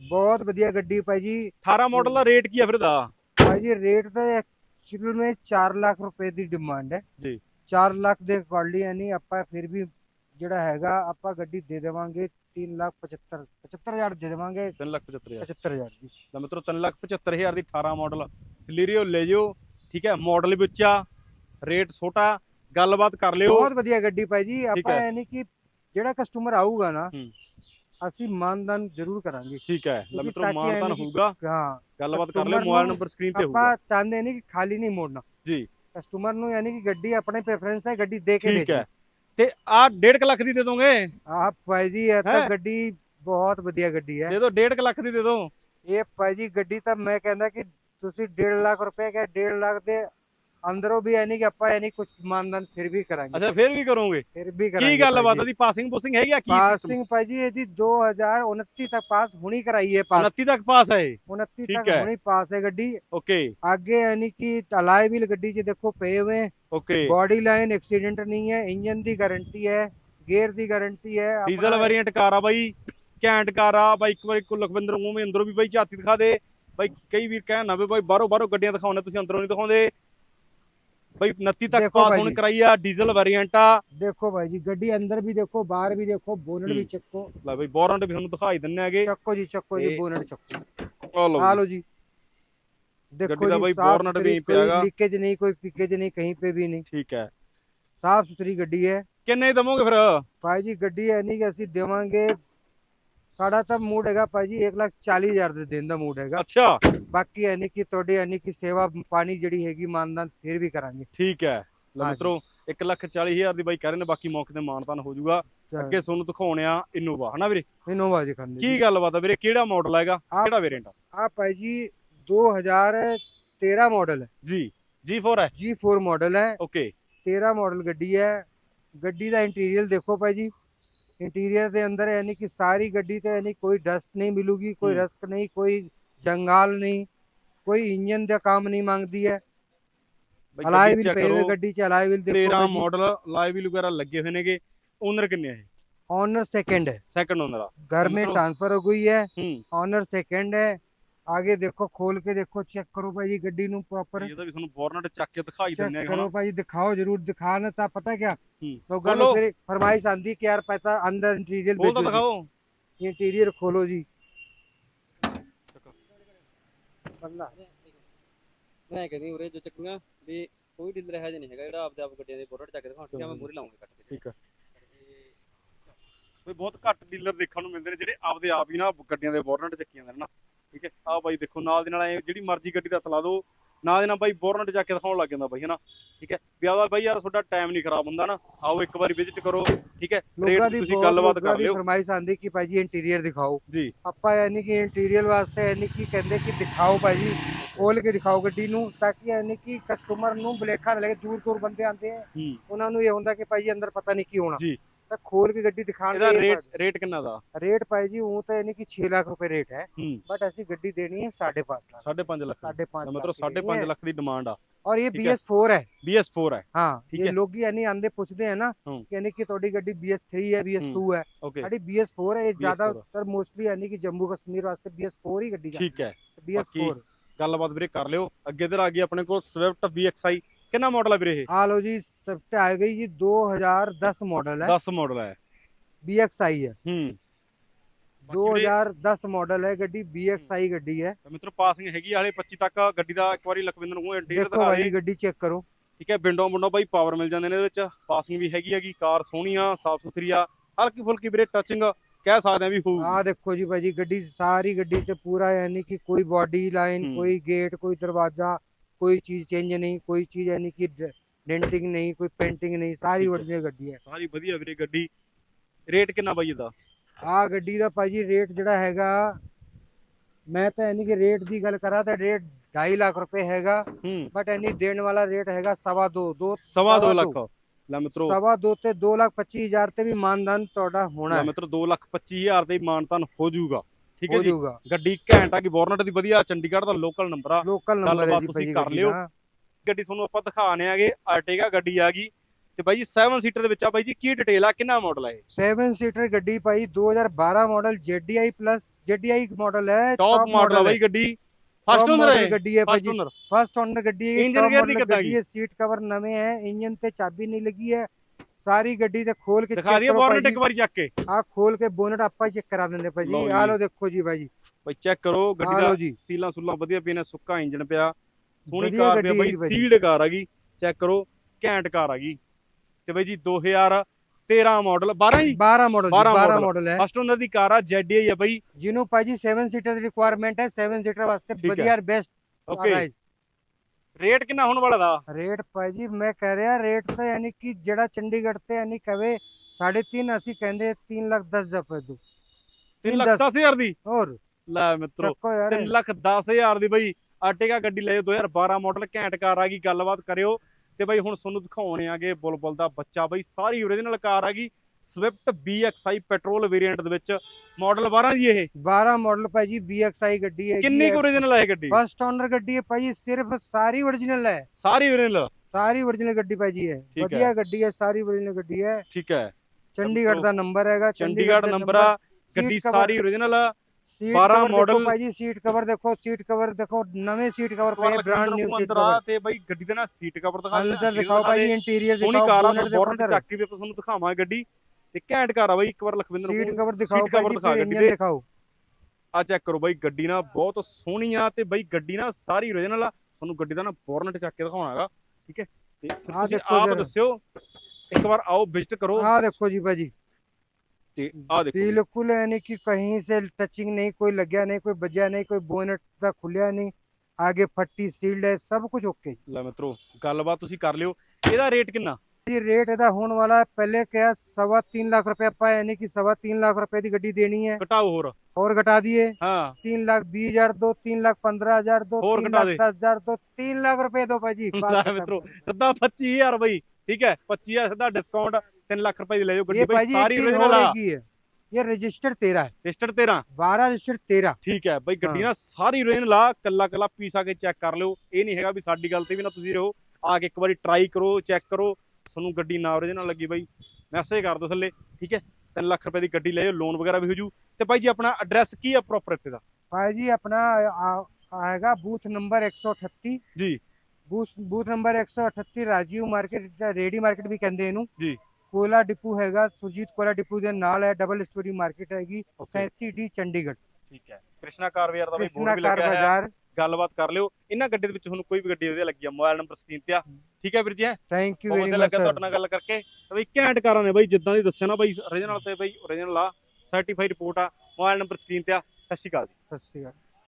ਬਹੁਤ ਵਧੀਆ ਗੱਡੀ ਭਾਈ ਜੀ। 18 ਮਾਡਲ ਦਾ ਰੇਟ ਕੀ ਆ ਫਿਰ ਦਾ ਭਾਈ ਜੀ ਰੇਟ ਤਾਂ ਐਕਚੁਅਲ में 4 ਲੱਖ ਰੁਪਏ ਦੀ ਡਿਮਾਂਡ ਹੈ। ਜੀ। 4 ਲੱਖ ਦੇ ਅਕੋਰਡਿੰਗ ਯਾਨੀ ਆਪਾਂ ਫਿਰ ਵੀ ਜਿਹੜਾ ਹੈਗਾ ਆਪਾਂ ਗੱਡੀ ਦੇ ਦੇਵਾਂਗੇ 3 ਲੱਖ 75 75000 ਦੇ ਦੇਵਾਂਗੇ। 3 ਲੱਖ 75000 75000 ਦੀ ਤਾਂ ਮਿੱਤਰੋ 3 ਲੱਖ 75000 ਦੀ 18 ਮਾਡਲ ਸਲੀਰੀਓ ਲੈ ਜਿਓ ਠੀਕ ਹੈ ਮਾਡਲ ਵਿੱਚ ਆ। ਰੇਟ ਛੋਟਾ ਗੱਲਬਾਤ ਕਰ ਲਿਓ। ਬਹੁਤ ਵਧੀਆ ਗੱਡੀ ਭਾਈ ਜੀ। ਆਪਾਂ। ਯਾਨੀ ਕਿ ਜਿਹੜਾ ਕਸਟਮਰ ਆਊਗਾ ਨਾ। ਅਸੀਂ ਮਾਨਦਾਨ ਜ਼ਰੂਰ ਕਰਾਂਗੇ। ਠੀਕ ਹੈ। ਮਿੱਤਰੋ ਕਿ- ਹੋਊਗਾ। ਹਾਂ ਗੱਲਬਾਤ ਕਰ ਲਿਓ ਮੋਬਾਈਲ ਨੰਬਰ ਸਕਰੀਨ ਤੇ ਹੋਊਗਾ। ਆਪਾਂ ਚਾਹੁੰਦੇ ਨਹੀਂ ਕਿ ਖਾਲੀ ਨਹੀਂ ਮੋੜਨਾ। ਜੀ। ਕਸਟਮਰ ਨੂੰ ਯਾਨੀ ਕਿ ਗੱਡੀ ਆਪਣੇ ਪ੍ਰੈਫਰੈਂਸ ਹੈ ਗੱਡੀ ਦੇ ਕੇ ਠੀਕ ਹੈ। ਤੇ ਆ 1.5 ਲੱਖ ਦੀ ਦੇ ਦੋਗੇ? ਆਪ ਭਾਈ ਜੀ ਇਹ ਤਾਂ? ਗੱਡੀ ਬਹੁਤ ਵਧੀਆ ਗੱਡੀ ਹੈ। ਦੇ ਦੋ 1.5 ਲੱਖ ਦੀ ਦੇ ਦੋ। ਇਹ ਭਾਈ ਜੀ ਗੱਡੀ ਤਾਂ ਮੈਂ ਕਹਿੰਦਾ ਕਿ ਤੁਸੀਂ 1.5 ਲੱਖ ਰੁਪਏ ਕਹੇ 1.5 ਲੱਖ ਦੇ ਅੰਦਰੋਂ ਵੀ ਐ ਨਹੀਂ ਕਿ ਆਪਾਂ ਐ ਨਹੀਂ ਕੁਝ ਮਾਨਦਾਨ ਫਿਰ ਵੀ ਕਰਾਂਗੇ। ਅੱਛਾ ਫਿਰ ਵੀ ਕਰੋਗੇ? ਫਿਰ ਵੀ ਕਰਾਂਗੇ ਕੀ ਗੱਲਬਾਤ ਹੈ ਦੀ ਪਾਸਿੰਗ ਪੂਸਿੰਗ ਹੈਗੀ ਆ ਕੀ ਪਾਸਿੰਗ ਭਾਜੀ ਇਹਦੀ 2029 ਤੱਕ ਪਾਸ ਹੁਣੀ ਕਰਾਈ ਹੈ ਪਾਸ 29 ਤੱਕ ਪਾਸ ਹੈ 29 ਤੱਕ ਹੁਣੀ ਪਾਸ ਹੈ ਗੱਡੀ। ਓਕੇ। ਅੱਗੇ ਯਾਨੀ ਕਿ ਤਲਾਏ ਵੀ ਗੱਡੀ 'ਚ ਦੇਖੋ ਪਏ ਹੋਏ ਓਕੇ। ਬਾਡੀ ਲਾਈਨ ਐਕਸੀਡੈਂਟ ਨਹੀਂ ਹੈ ਇੰਜਨ ਦੀ ਗਾਰੰਟੀ ਹੈ ਗੇਅਰ ਦੀ ਗਾਰੰਟੀ ਹੈ ਡੀਜ਼ਲ ਵੇਰੀਐਂਟ ਕਾਰ ਆ ਬਾਈ ਘੈਂਟ ਕਾਰ ਆ। ਬਾਈ ਇੱਕ ਵਾਰੀ ਲਖਵਿੰਦਰ ਮੂੰਹ ਅੰਦਰੋਂ ਵੀ ਬਾਈ ਝਾਤੀ ਦਿਖਾ ਦੇ। ਬਾਈ ਕਈ ਵੀਰ ਕਹਿਣ ਨਾ ਬਾਈ ਬਾਹਰੋਂ ਬਾਹਰੋਂ ਗੱਡੀਆਂ ਦਿਖਾਉਂਦੇ ਤੁਸੀਂ ਅੰਦਰੋਂ ਨਹੀਂ ਦਿਖਾਉਂਦੇ। ਬਾਈ 29 ਤੱਕ ਦੇਖੋ ਪਾਸ ਬਾਈ ਹੁਣ ਜੀ। ਕਰਾਈ ਆ ਡੀਜ਼ਲ ਵੇਰੀਐਂਟ ਆ ਦੇਖੋ ਭਾਈ ਜੀ ਗੱਡੀ ਅੰਦਰ ਵੀ ਦੇਖੋ ਬਾਹਰ ਵੀ ਦੇਖੋ ਬੋਨਟ ਵੀ ਹੂੰ। ਚੱਕੋ ਲੈ ਬਾਈ ਬੋਰੰਟ ਵੀ ਤੁਹਾਨੂੰ ਦਿਖਾਈ ਦਿੰਨੇ ਆਗੇ ਚੱਕੋ ਜੀ ਚੱਕੋ ਜੀ ਇਹ- ਬੋਨਟ ਚੱਕੋ ਆ ਲਓ ਆ ਜੀ। ਲਓ ਜੀ देखो ਗੱਡੀ ਦਾ जी भाई साफ bonnet भी सुथरी, यहीं पे कोई आएगा। लीकेज नहीं कोई पीकेज नहीं कहीं पे भी नहीं ਠੀਕ ਹੈ साफ सुथरी ਗੱਡੀ ਹੈ ਕਿੰਨੇ ਦਮੋਗੇ ਫਿਰ ਭਾਈ ਜੀ ਗੱਡੀ ਹੈ ਨਹੀਂ ਕਿ ਅਸੀਂ ਦੇਵਾਂਗੇ ਸਾਡਾ ਤਾਂ ਮੂਡ ਹੈਗਾ ਭਾਈ ਜੀ 1 ਲੱਖ 40 ਹਜ਼ਾਰ ਦੇ ਦੇਣ ਦਾ ਮੂਡ ਹੈਗਾ। ਅੱਛਾ। ਬਾਕੀ ਨਹੀਂ ਕਿ ਤੁਹਾਡੇ ਨਹੀਂ ਕਿ ਸੇਵਾ ਪਾਣੀ ਜਿਹੜੀ ਹੈਗੀ ਮਾਨਦਾਨ ਫਿਰ ਵੀ ਕਰਾਂਗੇ। ਠੀਕ ਹੈ। ਲੈ। ਮਿੱਤਰੋ 1 ਲੱਖ 40 ਹਜ਼ਾਰ ਦੀ ਬਾਈ ਕਹਿ ਰਹੇ ਨੇ ਬਾਕੀ ਮੌਕੇ ਤੇ ਮਾਨਤਾਨ ਹੋ ਜਾਊਗਾ। ਅੱਗੇ ਤੁਹਾਨੂੰ ਦਿਖਾਉਣੇ ਆ ਇਨੋਵਾ ਹਨਾ ਵੀਰੇ? ਇਨੋਵਾ ਜੀ ਖੰਦੇ ਕੀ ਗੱਲਬਾਤ ਆ ਵੀਰੇ? ਕਿਹੜਾ ਮਾਡਲ ਹੈਗਾ? ਕਿਹੜਾ ਵੇਰੀਐਂਟ ਆ? ਆ ਭਾਈ ਜੀ 2013 ਮਾਡਲ ਹੈ। ਜੀ। G4 ਹੈ? G4 ਮਾਡਲ ਹੈ। ਓਕੇ 13 ਮਾਡਲ ਗੱਡੀ ਹੈ। ਗੱਡੀ ਦਾ ਇੰਟੀਰੀਅਰ ਦੇਖੋ ਭਾਈ ਜੀ ਇੰਟੀਰੀਅਰ ਦੇ ਅੰਦਰ ਯਾਨੀ ਕਿ ਸਾਰੀ ਗੱਡੀ ਤੇ ਯਾਨੀ ਕੋਈ ਡਸਟ ਨਹੀਂ ਮਿਲੂਗੀ ਕੋਈ ਹੂੰ। ਰਸਕ ਨਹੀਂ ਕੋਈ ਜੰਗਾਲ ਨਹੀਂ ਕੋਈ ਇੰਜਨ ਦਾ ਕੰਮ ਨਹੀਂ ਮੰਗਦੀ ਹੈ ਬਾਈ ਅਲਾਈ ਗੱਡੀ ਵੀਲ check ਪਏ ਹੋਏ ਕਰੋ, ਗੱਡੀ ਚ ਅਲਾਈ ਵੀਲ ਦੇਖੋ 13 ਭਾਈ ਜੀ ਮਾਡਲ ਲਾਈਵ ਵੀਲ ਵਗੈਰਾ ਲੱਗੇ ਹੋਏ ਨੇਗੇ ਓਨਰ ਕਿੰਨੇ ਆ ਇਹ ऑनर सेकंड है ਸੈਕੰਡ ਓਨਰ ਆ घर में मतलब- ट्रांसफर हो गई है ਹੂੰ ऑनर सेकंड है आगे देखो खोल के देखो चेक करो भाई जी गड्डी नु प्रॉपर ਇਹਦਾ ਵੀ ਤੁਹਾਨੂੰ ਬੋਰਨਟ ਚੱਕ ਕੇ ਦਿਖਾਈ चेक ਦਿੰਨੇ ਆ करो भाई दिखाओ जरूर दिखाना था पता क्या हम्म, तो खोलो। फिर फरमाइश आंदी कि यार पता अंदर इंटीरियर ਖੋਲ ਤਾਂ ਦਿਖਾਓ इंटीरियर खोलो जी ਮੈਂ ਕਹਿੰਦੀ ਉਰੇ ਜੋ ਚੱਕੀਆਂ ਵੀ ਕੋਈ ਡੀਲਰ ਹੈ ਨਹੀਂ ਹੈਗਾ ਜਿਹੜਾ ਆਪਦੇ ਆਪ ਗੱਡੀਆਂ ਦੇ ਬੋਰਡ ਚੱਕ ਕੇ ਦਿਖਾਉਣ ਠੀਕ ਆ ਮੈਂ ਮੂਰੇ ਲਾਉਂਗਾ ਕੱਟ ਕੇ ਠੀਕ ਆ ਬਈ ਬਹੁਤ ਘੱਟ ਡੀਲਰ ਦੇਖਣ ਨੂੰ ਮਿਲਦੇ ਨੇ ਜਿਹੜੇ ਆਪਦੇ ਆਪ ਹੀ ਨਾ ਗੱਡੀਆਂ ਦੇ ਬੋਰਨਟ ਚੱਕੀਆਂ ਨੇ ਨਾ ਠੀਕ ਹੈ? ਆ ਬਾਈ ਦੇਖੋ ਨਾਲ ਦੇ ਨਾਲ ਐ ਜਿਹੜੀ ਮਰਜ਼ੀ ਗੱਡੀ ਦਾ ਤਲਾ ਦਿਓ। ਨਾਲ ਦੇ ਨਾਲ ਬਾਈ ਬੋਰਨਟ ਚੱਕ ਕੇ ਦਿਖਾਉਣ ਲੱਗ ਜਾਂਦਾ ਬਾਈ ਹਨਾ? ਠੀਕ ਹੈ? ਵੀ ਆਦਾ ਬਾਈ ਯਾਰ ਤੁਹਾਡਾ ਟਾਈਮ ਨਹੀਂ ਖਰਾਬ ਹੁੰਦਾ ਨਾ। ਆਓ ਇੱਕ ਵਾਰੀ ਵਿਜ਼ਿਟ ਕਰੋ ਠੀਕ ਹੈ? ਲੋਕਾਂ ਰੇਟ ਦੀ ਤੁਸੀਂ ਗੱਲਬਾਤ ਕਰ ਲਿਓ। ਫਰਮਾइश ਆਂਦੀ ਕਿ ਭਾਜੀ ਇੰਟੀਰੀਅਰ ਦਿਖਾਓ। ਜੀ। ਆਪਾਂ ਯਾਨੀ ਕਿ ਇੰਟੀਰੀਅਰ ਵਾਸਤੇ ਯਾਨੀ ਕਿ ਕਹਿੰਦੇ ਕਿ ਦਿਖਾਓ ਭਾਜੀ ਖੋਲ ਕੇ ਦਿਖਾਓ ਗੱਡੀ ਨੂੰ ਤਾਂ ਕਿ ਯਾਨੀ ਕਿ ਕਸਟਮਰ ਨੂੰ ਬਲੇਖਾ ਨਾ ਲੱਗੇ ਦੂਰ ਦੂਰ ਬੰਦੇ ਆਉਂਦੇ ਆ। ਉਹਨਾਂ ਨੂੰ ਇਹ ਹੁੰਦਾ ਕਿ ਭਾਜੀ ਅੰਦਰ ਪਤਾ ਨਹੀਂ ਕੀ ਹੋਣਾ। ਜੀ। ਤਾਂ ਖੋਲ ਕੇ ਗੱਡੀ ਦਿਖਾਣ ਇਹਦਾ ਰੇਟ ਰੇਟ ਕਿੰਨਾ ਦਾ? ਰੇਟ ਭਾਈ ਜੀ ਉਹ ਤਾਂ ਯਾਨੀ ਕਿ 6 ਲੱਖ ਰੁਪਏ ਰੇਟ ਹੈ। ਬਟ ਅਸੀਂ ਗੱਡੀ ਦੇਣੀ ਹੈ 5.5 ਲੱਖ। 5.5 ਲੱਖ ਮਤਲਬ 5.5 ਲੱਖ ਦੀ ਡਿਮਾਂਡ ਆ। ਔਰ ਇਹ BS4 ਹੈ। BS4 ਹੈ। ਹਾਂ। ਇਹ ਲੋਕ ਯਾਨੀ ਆਂਦੇ ਪੁੱਛਦੇ ਹੈ। ਨਾ ਯਾਨੀ ਕਿ ਤੁਹਾਡੀ ਗੱਡੀ BS3 ਹੈ BS2 ਹੈ। ਸਾਡੀ BS4 ਹੈ ਇਹ ਜ਼ਿਆਦਾਤਰ ਮੋਸਟਲੀ ਯਾਨੀ ਕਿ ਜੰਮੂ ਕਸ਼ਮੀਰ ਵਾਸਤੇ BS4 ਹੀ ਗੱਡੀ ਠੀਕ ਹੈ। BS4 ਗੱਲਬਾਤ ਵੀਰੇ ਕਰ ਲਿਓ। ਅੱਗੇ ਇਧਰ ਆ ਗਈ ਆਪਣੇ ਕੋਲ ਸਵਿਫਟ VXI ਕਿੰਨਾ ਮਾਡਲ ਆ ਵੀਰੇ ਇਹ? ਆ ਲਓ ਜੀ सबसे आ गई जी 2010 मॉडल है 10 ਮਾਡਲ ਹੈ बी एक्स आई है ਹੂੰ ਬਾਕੀ ਵੀਰੇ 2010 मॉडल है गड्डी बी एक्स आई गड्डी है ਮਿੱਤਰੋ ਪਾਸਿੰਗ ਹੈਗੀ ਆ ਹਲੇ 25 ਤੱਕ ਗੱਡੀ ਦਾ ਇੱਕ ਵਾਰੀ ਲਖਵਿੰਦਰ ਨੂੰ ਇੰਟੀਰੀਅਰ देखो ਦਿਖਾ भाई ਦੇ गड्डी चेक करो ਠੀਕ ਹੈ ਵਿੰਡੋ ਵਿੰਡੋ ਬਾਈ ਪਾਵਰ ਮਿਲ ਜਾਂਦੇ ਨੇ ਇਹਦੇ ਵਿੱਚ ਪਾਸਿੰਗ ਵੀ ਹੈਗੀ ਹੈਗੀ ਕਾਰ ਸੋਹਣੀ ਆ ਸਾਫ ਸੁਥਰੀ ਆ ਹਲਕੀ ਫੁਲਕੀ ਵੀਰੇ ਟੱਚਿੰਗ ਕਹਿ ਸਕਦੇ ਆ ਵੀ ਹੋਊ हाँ देखो जी भाई जी गड्डी सारी गड्डी से पूरा यानी कि कोई बॉडी लाइन हम्म। कोई गेट कोई दरवाजा कोई चीज चेंज नहीं कोई चीज यानी कि ਡੈਂਟਿੰਗ ਨਹੀਂ ਕੋਈ ਪੇਂਟਿੰਗ ਨਹੀਂ ਸਾਰੀ ਓਰੀਜਨਲ ਗੱਡੀ ਹੈ। ਸਾਰੀ ਵਧੀਆ ਵੀਰੇ ਗੱਡੀ। ਰੇਟ ਕਿੰਨਾ ਬਾਈ ਇਹਦਾ? ਆ ਗੱਡੀ ਦਾ ਭਾਜੀ ਰੇਟ ਜਿਹੜਾ ਹੈਗਾ ਮੈਂ ਤਾਂ ਇਹਨੀ ਕਿ ਰੇਟ ਦੀ ਗੱਲ ਕਰਾਂ ਤਾਂ ਰੇਟ 2.5 ਲੱਖ ਰੁਪਏ ਹੈਗਾ ਹੂੰ। ਬਟ ਇਹਨੀ ਦੇਣ ਵਾਲਾ ਰੇਟ ਹੈਗਾ 2.5 2 ਦੋ ਲੱਖ। ਲੈ ਮਿੱਤਰੋ। ਸਵਾ ਦੋ ਤੇ 2 ਲੱਖ 25 ਹਜ਼ਾਰ ਤੇ ਵੀ ਮਾਨਦਾਨ ਤੁਹਾਡਾ ਹੋਣਾ ਲੈ ਮਿੱਤਰੋ 2 ਲੱਖ 25 ਹਜ਼ਾਰ ਦੇ ਮਾਨਤਾਨ ਹੋ ਜਾਊਗਾ। ਠੀਕ ਹੈ ਜੀ? ਗੱਡੀ ਘੈਂਟ ਆ ਕਿ ਬੋਰਨਟ ਦੀ ਵਧੀਆ ਚੰਡੀਗੜ੍ਹ ਦਾ ਲੋਕਲ ਨੰਬਰ ਆ। ਲੋਕਲ ਨੰਬਰ ਹੈ ਜੀ ਤੁਸੀਂ ਕਰ ਲਿਓ। ਦਾ। ਗੱਡੀ ਤੁਹਾਨੂੰ ਆਪਾਂ ਦਿਖਾਣੇ ਆਗੇ ਆਰਟੇਗਾ ਗੱਡੀ ਆ ਗਈ। ਤੇ ਬਾਈ ਜੀ 7 ਸੀਟਰ ਦੇ ਵਿੱਚ ਆ ਬਾਈ ਜੀ ਕੀ ਡਿਟੇਲ ਆ ਕਿੰਨਾ ਮਾਡਲ ਆ ਇਹ? 7 ਸੀਟਰ ਗੱਡੀ ਭਾਈ 2012 model JDI plus JDI model ਹੈ ਟੌਪ ਮਾਡਲ ਆ ਬਾਈ ਗੱਡੀ। ਫਸਟ ਓਨਰ ਹੈ ਗੱਡੀ ਹੈ ਓਨਰ ਫਸਟ ਓਨਰ ਗੱਡੀ ਹੈ top gear ਦੀ ਗੱਡੀ ਹੈ ਸੀਟ ਕਵਰ ਨਵੇਂ ਹੈ ਇੰਜਨ ਤੇ ਚਾਬੀ ਨਹੀਂ ਲੱਗੀ ਹੈ। ਸਾਰੀ ਗੱਡੀ ਤੇ ਖੋਲ ਕੇ ਦਿਖਾ ਦਈਏ ਬੋਰਨਟ ਇੱਕ ਵਾਰੀ ਚੱਕ ਕੇ। ਆ ਖੋਲ ਕੇ ਬੋਨਟ ਆਪਾਂ ਚੈੱਕ ਕਰਾ ਦਿੰਦੇ ਲਓ ਆ ਜੀ। ਲੋ ਦੇਖੋ ਜੀ ਭਾਜੀ ਬਾਈ ਚੈੱਕ ਕਰੋ ਗੱਡੀ ਦਾ ਸੀਲਾਂ ਸੁਲਾਂ ਵਧੀਆ ਪਈਆਂ ਨੇ ਸੁੱਕਾ ਇੰਜਨ ਪਿਆ। ਸੋਹਣੀ ਵਧੀਆ ਕਾਰ ਗੱਡੀ ਬਾਈ ਹੈ। ਸੀਲਡ ਕਾਰ ਆ ਗਈ ਚੈੱਕ ਕਰੋ ਘੈਂਟ ਕਾਰ ਆ ਗਈ ਤੇ ਬਾਈ ਜੀ 2013 ਮਾਡਲ 12 ਜੀ? 12 ਮਾਡਲ 12 12 model। ਮਾਡਲ ਹੈ। ਫਸਟ ਓਨਰ ਦੀ ਕਾਰ ਆ ZDI ਆ ਬਾਈ। ਜਿਹਨੂੰ ਭਾਜੀ 7 ਸੀਟਰ ਦੀ ਰਿਕੁਆਇਰਮੈਂਟ ਹੈ 7 ਸੀਟਰ ਵਾਸਤੇ ਹੈ। ਵਧੀਆ ਬੈਸਟ ਓਕੇ ਰੇਟ ਕਿੰਨਾ ਹੋਣ ਵਾਲਾ ਦਾ? ਰੇਟ ਭਾਜੀ ਮੈਂ ਕਹਿ ਰਿਹਾ ਰੇਟ ਤਾਂ ਯਾਨੀ ਕਿ ਜਿਹੜਾ ਚੰਡੀਗੜ੍ਹ ਤੇ ਯਾਨੀ ਕਵੇ 3.5 ਅਸੀਂ ਕਹਿੰਦੇ 3 ਲੱਖ 10 ਰੁਪਏ ਦੋ 3 ਤਿੰਨ ਲੱਖ ਦਸ। 10000 ਦੀ? ਹੋਰ। ਲੈ ਮਿੱਤਰੋ ਚੱਕੋ ਯਾਰ। 3 ਲੱਖ 10000 ਦੀ ਬਾਈ। ਆਰਟੇਗਾ ਗੱਡੀ ਲੈ ਜਾਓ 2012 ਮਾਡਲ ਘੈਂਟ ਕਾਰ ਆ ਗਈ ਗੱਲਬਾਤ ਕਰਿਓ। ਤੇ ਬਾਈ ਹੁਣ ਤੁਹਾਨੂੰ ਦਿਖਾਉਣੇ ਆਗੇ ਬੁਲਬੁਲ ਦਾ ਬੱਚਾ। ਬਾਈ ਸਾਰੀ ਓਰੀਜਨਲ ਕਾਰ ਆ ਗਈ ਸਵਿਫਟ BXI ਪੈਟਰੋਲ ਵੇਰੀਐਂਟ ਦੇ ਵਿੱਚ। ਮਾਡਲ 12 ਜੀ ਇਹ? 12 ਮਾਡਲ ਭਾਜੀ VXI ਗੱਡੀ ਹੈ ਕਿੰਨੀ ਓਰੀਜਨਲ ਹੈ ਗੱਡੀ? ਫਸਟ ਓਨਰ ਗੱਡੀ ਹੈ ਭਾਜੀ ਸਿਰਫ ਸਾਰੀ origignal ਹੈ। ਸਾਰੀ ਓਰੀਜਨਲ ਸਾਰੀ origignal ਗੱਡੀ ਭਾਜੀ ਹੈ। ਵਧੀਆ ਗੱਡੀ ਹੈ ਸਾਰੀ origignal ਗੱਡੀ ਹੈ। ਠੀਕ ਹੈ। ਚੰਡੀਗੜ੍ਹ ਦਾ ਨੰਬਰ ਹੈਗਾ ਚੰਡੀਗੜ੍ਹ ਨੰਬਰ ਆ ਗੱਡੀ ਸਾਰੀ ਓਰੀਜਨਲ ਆ। 12 ਕਵਰ ਦੇਖੋ model- ਭਾਜੀ ਸੀਟ ਕਵਰ ਦੇਖੋ ਸੀਟ ਕਵਰ ਦੇਖੋ ਨਵੇਂ ਸੀਟ ਕਵਰ ਪਏ ਬ੍ਰਾਂਡ ਨਿਊ ਸੀਟ ਆ ਕਵਰ ਤੇ ਬਾਈ ਗੱਡੀ ਦੇ ਨਾਲ ਸੀਟ ਕਵਰ ਦਿਖਾ ਅੰਦਰ ਆ, ਦਿਖਾਓ। ਭਾਜੀ ਇੰਟੀਰੀਅਰ ਸੋਹਣੀ ਦਿਖਾਓ ਕਾਰ ਆ ਬੋਰਨ ਚੱਕ ਕੇ ਵੀ ਆਪਾਂ ਤੁਹਾਨੂੰ ਦਿਖਾਵਾਂਗੇ ਗੱਡੀ। ਤੇ ਘੈਂਟ ਕਾਰ ਆ ਬਾਈ ਇੱਕ ਵਾਰ ਲਖਵਿੰਦਰ ਸੀਟ ਨੂੰ ਕਵਰ ਦਿਖਾਓ ਭਾਜੀ ਦਿਖਾ ਗੱਡੀ ਦੇ। ਦਿਖਾਓ। ਆ ਚੈੱਕ ਕਰੋ ਬਾਈ ਗੱਡੀ ਨਾ ਬਹੁਤ ਸੋਹਣੀ ਆ ਤੇ ਬਾਈ ਗੱਡੀ ਨਾ ਸਾਰੀ ਓਰੀਜਨਲ ਆ। ਤੁਹਾਨੂੰ ਗੱਡੀ ਦਾ ਨਾ ਬੋਰਨਟ ਚੱਕ ਕੇ ਦਿਖਾਉਣਾ ਹੈਗਾ ਠੀਕ ਹੈ? ਤੇ ਆਪ। ਦੱਸਿਓ। ਇੱਕ ਵਾਰ ਆਓ ਵਿਜ਼ਿਟ ਕਰੋ। ਆਹ ਦੇਖੋ ਜੀ ਭਾਜੀ ਤੇ ਆ ਦੇਖੋ ਜੀ। बिल्कुल यानी कि कहीं से टचिंग नहीं कोई लग्या नहीं कोई बजा नहीं कोई बोनट का खुलिया नहीं आगे फट्टी सील्ड है सब कुछ ओके ਲੈ ਮਿੱਤਰੋ ਗੱਲਬਾਤ ਤੁਸੀਂ ਕਰ ਲਿਓ ਇਹਦਾ ਰੇਟ ਕਿੰਨਾ जी रेट ਇਹਦਾ ਹੋਣ ਵਾਲਾ ਹੈ ਪਹਿਲੇ ਕਿਹਾ ਸਵਾ 3 ਲੱਖ ਰੁਪਏ ਆਪਾਂ यानी कि सवा 3 लाख रुपए ਦੀ ਗੱਡੀ ਦੇਣੀ ਹੈ ਘਟਾਓ ਹੋਰ और घटा दिए ਹਾਂ 3 लाख 20 हजार दो 3 लाख 15 हजार दो और 3 घटा लाख दे। 10 हजार दो 3 लाख रुपए दो भाजी बात ਲੈ खत्म। ਮਿੱਤਰੋ ਸਿੱਧਾ 25000 ਬਾਈ ਠੀਕ ਹੈ 25000 ਸਿੱਧਾ ਡਿਸਕਾਊਂਟ 3 ਲੱਖ ਰੁਪਏ ਦੀ ਲੈ ਜਾਓ ये ਗੱਡੀ ਬਾਈ भाजी एक ਸਾਰੀ चीज और ਓਰੀਜਨਲ ਆ हैगी है ये रजिस्टर तेरह है ਰਜਿਸਟਰ 13 बारह रजिस्टर तेरह ਠੀਕ ਹੈ ਬਾਈ ਗੱਡੀ ਹਾਂ। ਨਾ ਸਾਰੀ ਓਰੀਜਨਲ ਆ ਕੱਲਾ ਕੱਲਾ ਪੀਸ ਆ ਕੇ ਚੈੱਕ ਕਰ ਲਿਓ ਇਹ ਨਹੀਂ ਹੈਗਾ ਵੀ ਸਾਡੀ ਗੱਲ ਤੇ ਵੀ ਨਾ ਤੁਸੀਂ ਰਹੋ ਆ ਕੇ ਇੱਕ ਵਾਰੀ ਟਰਾਈ ਕਰੋ ਚੈੱਕ ਕਰੋ ਤੁਹਾਨੂੰ ਗੱਡੀ ਨਾ ਓਰੀਜਨਲ ਲੱਗੀ ਬਾਈ ਮੈਸੇਜ ਕਰ ਦਿਓ ਥੱਲੇ ਠੀਕ ਹੈ 3 ਲੱਖ ਰੁਪਏ ਦੀ ਗੱਡੀ ਲੈ ਜਾਓ ਲੋਨ ਵਗੈਰਾ ਵੀ ਹੋ ਜੂ ਤੇ ਬਾਈ ਜੀ ਆਪਣਾ ਐਡਰੈਸ ਕੀ ਆ ਪ੍ਰੋਪਰ ਇੱਥੇ ਦਾ भाई जी अपना आ- आएगा बूथ नंबर 138 ਜੀ booth booth number 138 Rajiv market ready market ਵੀ ਕਹਿੰਦੇ ਇਹਨੂੰ ਜੀ। ਕੋਲਾ ਡਿਪੂ ਹੈਗਾ ਸੁਰਜੀਤ ਕੋਲਾ ਡਿਪੂ ਦੇ ਨਾਲ ਹੈ ਡਬਲ ਸਟੋਰੀ ਮਾਰਕੀਟ ਹੈਗੀ ਓਕੇ 37 ਡੀ ਚੰਡੀਗੜ੍ਹ। ਠੀਕ ਹੈ। ਕ੍ਰਿਸ਼ਨਾ ਦਾ ਬੋਰਡ ਵੀ ਕਾਰ ਲੱਗਿਆ ਹੈ। ਬਾਜ਼ਾਰ ਗੱਲਬਾਤ ਕਰ ਲਿਓ। ਇਹਨਾਂ ਗੱਡੀ ਦੇ ਵਿੱਚ ਤੁਹਾਨੂੰ ਕੋਈ ਵੀ ਗੱਡੀ ਵਧੀਆ ਲੱਗੀ ਆ ਮੋਬਾਈਲ ਨੰਬਰ ਸਕਰੀਨ ਤੇ ਆ। ਠੀਕ ਹੈ ਵੀਰ ਜੀ ਹੈਂ? ਥੈਂਕ ਯੂ ਬਹੁਤ ਵੈਰੀ ਵਧੀਆ ਮਚ ਲੱਗਾ ਤੁਹਾਡੇ ਨਾਲ ਗੱਲ ਕਰਕੇ। ਤੇ ਬਈ ਘੈਂਟ ਕਾਰਾਂ ਨੇ ਬਈ ਜਿੱਦਾਂ ਦੀ ਦੱਸਿਆ ਨਾ ਬਈ ਓਰੀਜਨਲ ਤੇ ਬਈ ਓਰੀਜਨਲ ਆ। ਸਰਟੀਫਾਈਡ ਰਿਪੋਰਟ ਆ ਮੋਬਾਈਲ ਨੰਬਰ ਸਕਰੀਨ ਤੇ ਆ। ਸਤਿ ਸ਼੍ਰੀ ਅਕਾਲ ਜੀ। ਸਤਿ ਸ਼੍ਰੀ ਅਕਾਲ।